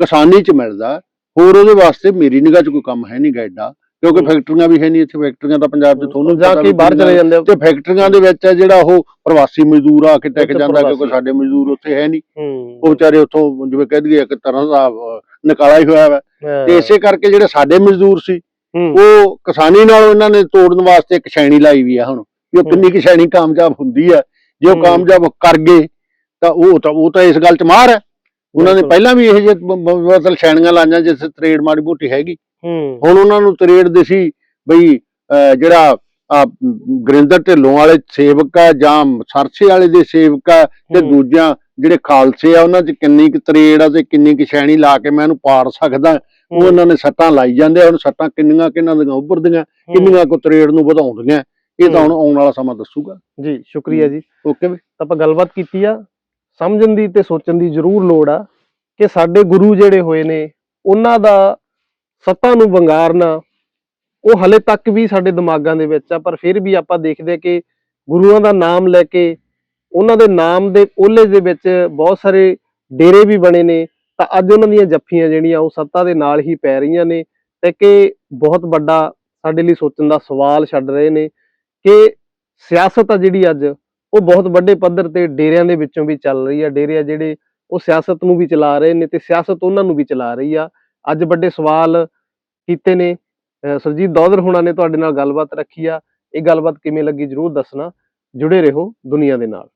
ਕਿਸਾਨੀ ਚ ਮਿਲਦਾ ਹੋਰ ਉਹਦੇ ਵਾਸਤੇ ਮੇਰੀ ਨਿਗਾਹ ਚ ਕੋਈ ਕੰਮ ਹੈ ਨਹੀਂ ਐਡਾ ਕਿਉਂਕਿ ਹੂੰ। ਫੈਕਟਰੀਆਂ ਵੀ ਹੈ ਨਹੀਂ ਇੱਥੇ ਫੈਕਟਰੀਆਂ ਤਾਂ ਪੰਜਾਬ 'ਚ ਤੁਹਾਨੂੰ ਜਾਂ ਕਿ ਬਾਹਰ ਚਲੇ ਜਾਂਦੇ। ਤੇ ਫੈਕਟਰੀਆਂ ਦੇ ਵਿੱਚ ਹੈ ਜਿਹੜਾ ਉਹ ਪ੍ਰਵਾਸੀ ਮਜ਼ਦੂਰ ਆ ਕੇ ਟਿਕ ਜਾਂਦਾ ਕਿਉਂਕਿ। ਸਾਡੇ ਮਜ਼ਦੂਰ ਉੱਥੇ ਹੈ ਨਹੀਂ ਹੂੰ ਉਹ ਵਿਚਾਰੇ ਉੱਥੋਂ ਜਿਵੇਂ ਕਹਿ ਦਈਏ ਇੱਕ ਤਰ੍ਹਾਂ ਦਾ ਨਿਕਾਲਾ ਹੀ ਹੋਇਆ ਹਾਂ। ਤੇ ਇਸੇ ਕਰਕੇ ਜਿਹੜੇ ਸਾਡੇ ਮਜ਼ਦੂਰ ਸੀ ਹੂੰ ਉਹ ਕਿਸਾਨੀ ਨਾਲ ਇਹਨਾਂ ਨੇ ਤੋੜਨ ਵਾਸਤੇ ਇੱਕ ਸ਼ੈਣੀ ਲਾਈ ਵੀ ਆ ਹੁਣ ਵੀ ਉਹ ਹੂੰ। ਕਿੰਨੀ ਕਿ ਸ਼ੈਣੀ ਕਾਮਯਾਬ ਹੁੰਦੀ ਆ ਜੇ ਉਹ ਹੂੰ। ਕਾਮਯਾਬ ਕਰ ਗਏ ਤਾਂ ਉਹ ਤਾਂ ਉਹ ਤਾਂ ਇਸ ਗੱਲ 'ਚ ਮਾਰ ਹੈ ਉਹਨਾਂ ਨੇ। ਪਹਿਲਾਂ ਵੀ ਇਹ ਜਿਹੇ ਬ- ਬ- ਮਤਲਬ ਸ਼ੈਣੀਆਂ ਲਾਈਆਂ ਜਿਸ ਤਰੇੜ ਮਾੜੀ ਮੋਟੀ ਹੈਗੀ ਹੂੰ ਹੁਣ ਉਹਨਾਂ ਨੂੰ ਤਰੇੜ ਦੇ ਸੀ ਬਈ ਜਿਹੜਾ ਗੁਰਿੰਦਰ ਢਿੱਲੋਂ ਵਾਲੇ ਸੇਵਕ ਆ ਜਾਂ ਸਰਸੇ ਵਾਲੇ ਦੇ ਸੇਵਕ ਆ ਤੇ। ਦੂਜਿਆਂ ਜਿਹੜੇ ਖਾਲਸੇ ਆ ਉਹਨਾਂ 'ਚ ਕਿੰਨੀ ਕੁ ਤਰੇੜ ਆ ਤੇ ਕਿੰਨੀ ਕੁ ਸ਼ੈਣੀ ਲਾ ਕੇ ਮੈਂ ਇਹਨੂੰ ਪਾੜ ਸਕਦਾ। ਉਹ। ਉਹਨਾਂ ਨੇ ਸੱਟਾਂ ਲਾਈ ਜਾਂਦੇ ਆ ਹੁਣ ਸੱਟਾਂ ਕਿੰਨੀਆਂ ਕਿੰਨਾਂ ਦੀਆਂ ਉੱਭਰਦੀਆਂ ਕਿੰਨੀਆਂ ਕੋ ਤਰੇੜ ਨੂੰ ਵਧਾਉਂਦੀਆਂ। ਇਹ ਤਾਂ ਹੁਣ ਆਉਣ ਵਾਲਾ ਸਮਾਂ ਦੱਸੂਗਾ। ਜੀ ਸ਼ੁਕਰੀਆ ਜੀ। ਓਕੇ ਵੀ। ਤਾਂ ਆਪਾਂ ਗੱਲਬਾਤ ਕੀਤੀ ਆ ਸਮਝਣ ਦੀ ਤੇ ਸੋਚਣ ਦੀ ਜ਼ਰੂਰ ਲੋੜ ਆ ਕਿ ਸਾਡੇ ਗੁਰੂ ਜਿਹੜੇ ਹੋਏ ਨੇ ਉਹਨਾਂ ਦਾ ਸੱਤਾ ਨੂੰ ਵੰਗਾਰਨਾ, ਉਹ ਹਲੇ ਤੱਕ ਵੀ ਸਾਡੇ ਦਿਮਾਗਾਂ ਦੇ ਵਿੱਚ ਆ, ਪਰ ਫਿਰ ਵੀ ਆਪਾਂ ਦੇਖਦੇ ਆ ਕਿ ਗੁਰੂਆਂ ਦਾ ਨਾਮ ਲੈ ਕੇ ਉਹਨਾਂ ਦੇ ਨਾਮ ਦੇ ਓਲੇ ਦੇ ਵਿੱਚ ਬਹੁਤ ਸਾਰੇ ਡੇਰੇ ਵੀ ਬਣੇ ਨੇ, ਤਾਂ ਅੱਜ ਉਹਨਾਂ ਦੀਆਂ ਜੱਫੀਆਂ ਜਿਹੜੀਆਂ ਉਹ ਸੱਤਾ ਦੇ ਨਾਲ ਹੀ ਪੈ ਰਹੀਆਂ ਨੇ ਤੇ ਕਿ ਬਹੁਤ ਵੱਡਾ ਸਾਡੇ ਲਈ ਸੋਚਣ ਦਾ ਸਵਾਲ ਛੱਡ ਰਹੇ ਨੇ ਕਿ ਸਿਆਸਤ ਆ ਜਿਹੜੀ ਅੱਜ, ਉਹ ਬਹੁਤ ਵੱਡੇ ਪੱਧਰ ਤੇ ਡੇਰਿਆਂ ਦੇ ਵਿੱਚੋਂ ਵੀ ਚੱਲ ਰਹੀ ਆ, ਡੇਰੇ ਆ ਜਿਹੜੇ ਉਹ ਸਿਆਸਤ ਨੂੰ ਵੀ ਚਲਾ ਰਹੇ ਨੇ ਤੇ ਸਿਆਸਤ ਉਹਨਾਂ ਨੂੰ ਵੀ ਚਲਾ ਰਹੀ ਆ। ਅੱਜ ਵੱਡੇ ਸਵਾਲ ਕੀਤੇ ਨੇ। ਅਹ ਸੁਰਜੀਤ ਦੌਦਰ ਹੁਣਾਂ ਨੇ ਤੁਹਾਡੇ ਨਾਲ ਗੱਲਬਾਤ ਰੱਖੀ ਆ। ਇਹ ਗੱਲਬਾਤ ਕਿਵੇਂ ਲੱਗੀ ਜਰੂਰ ਦੱਸਣਾ। ਜੁੜੇ ਰਹੋ ਦੁਨੀਆ ਦੇ ਨਾਲ।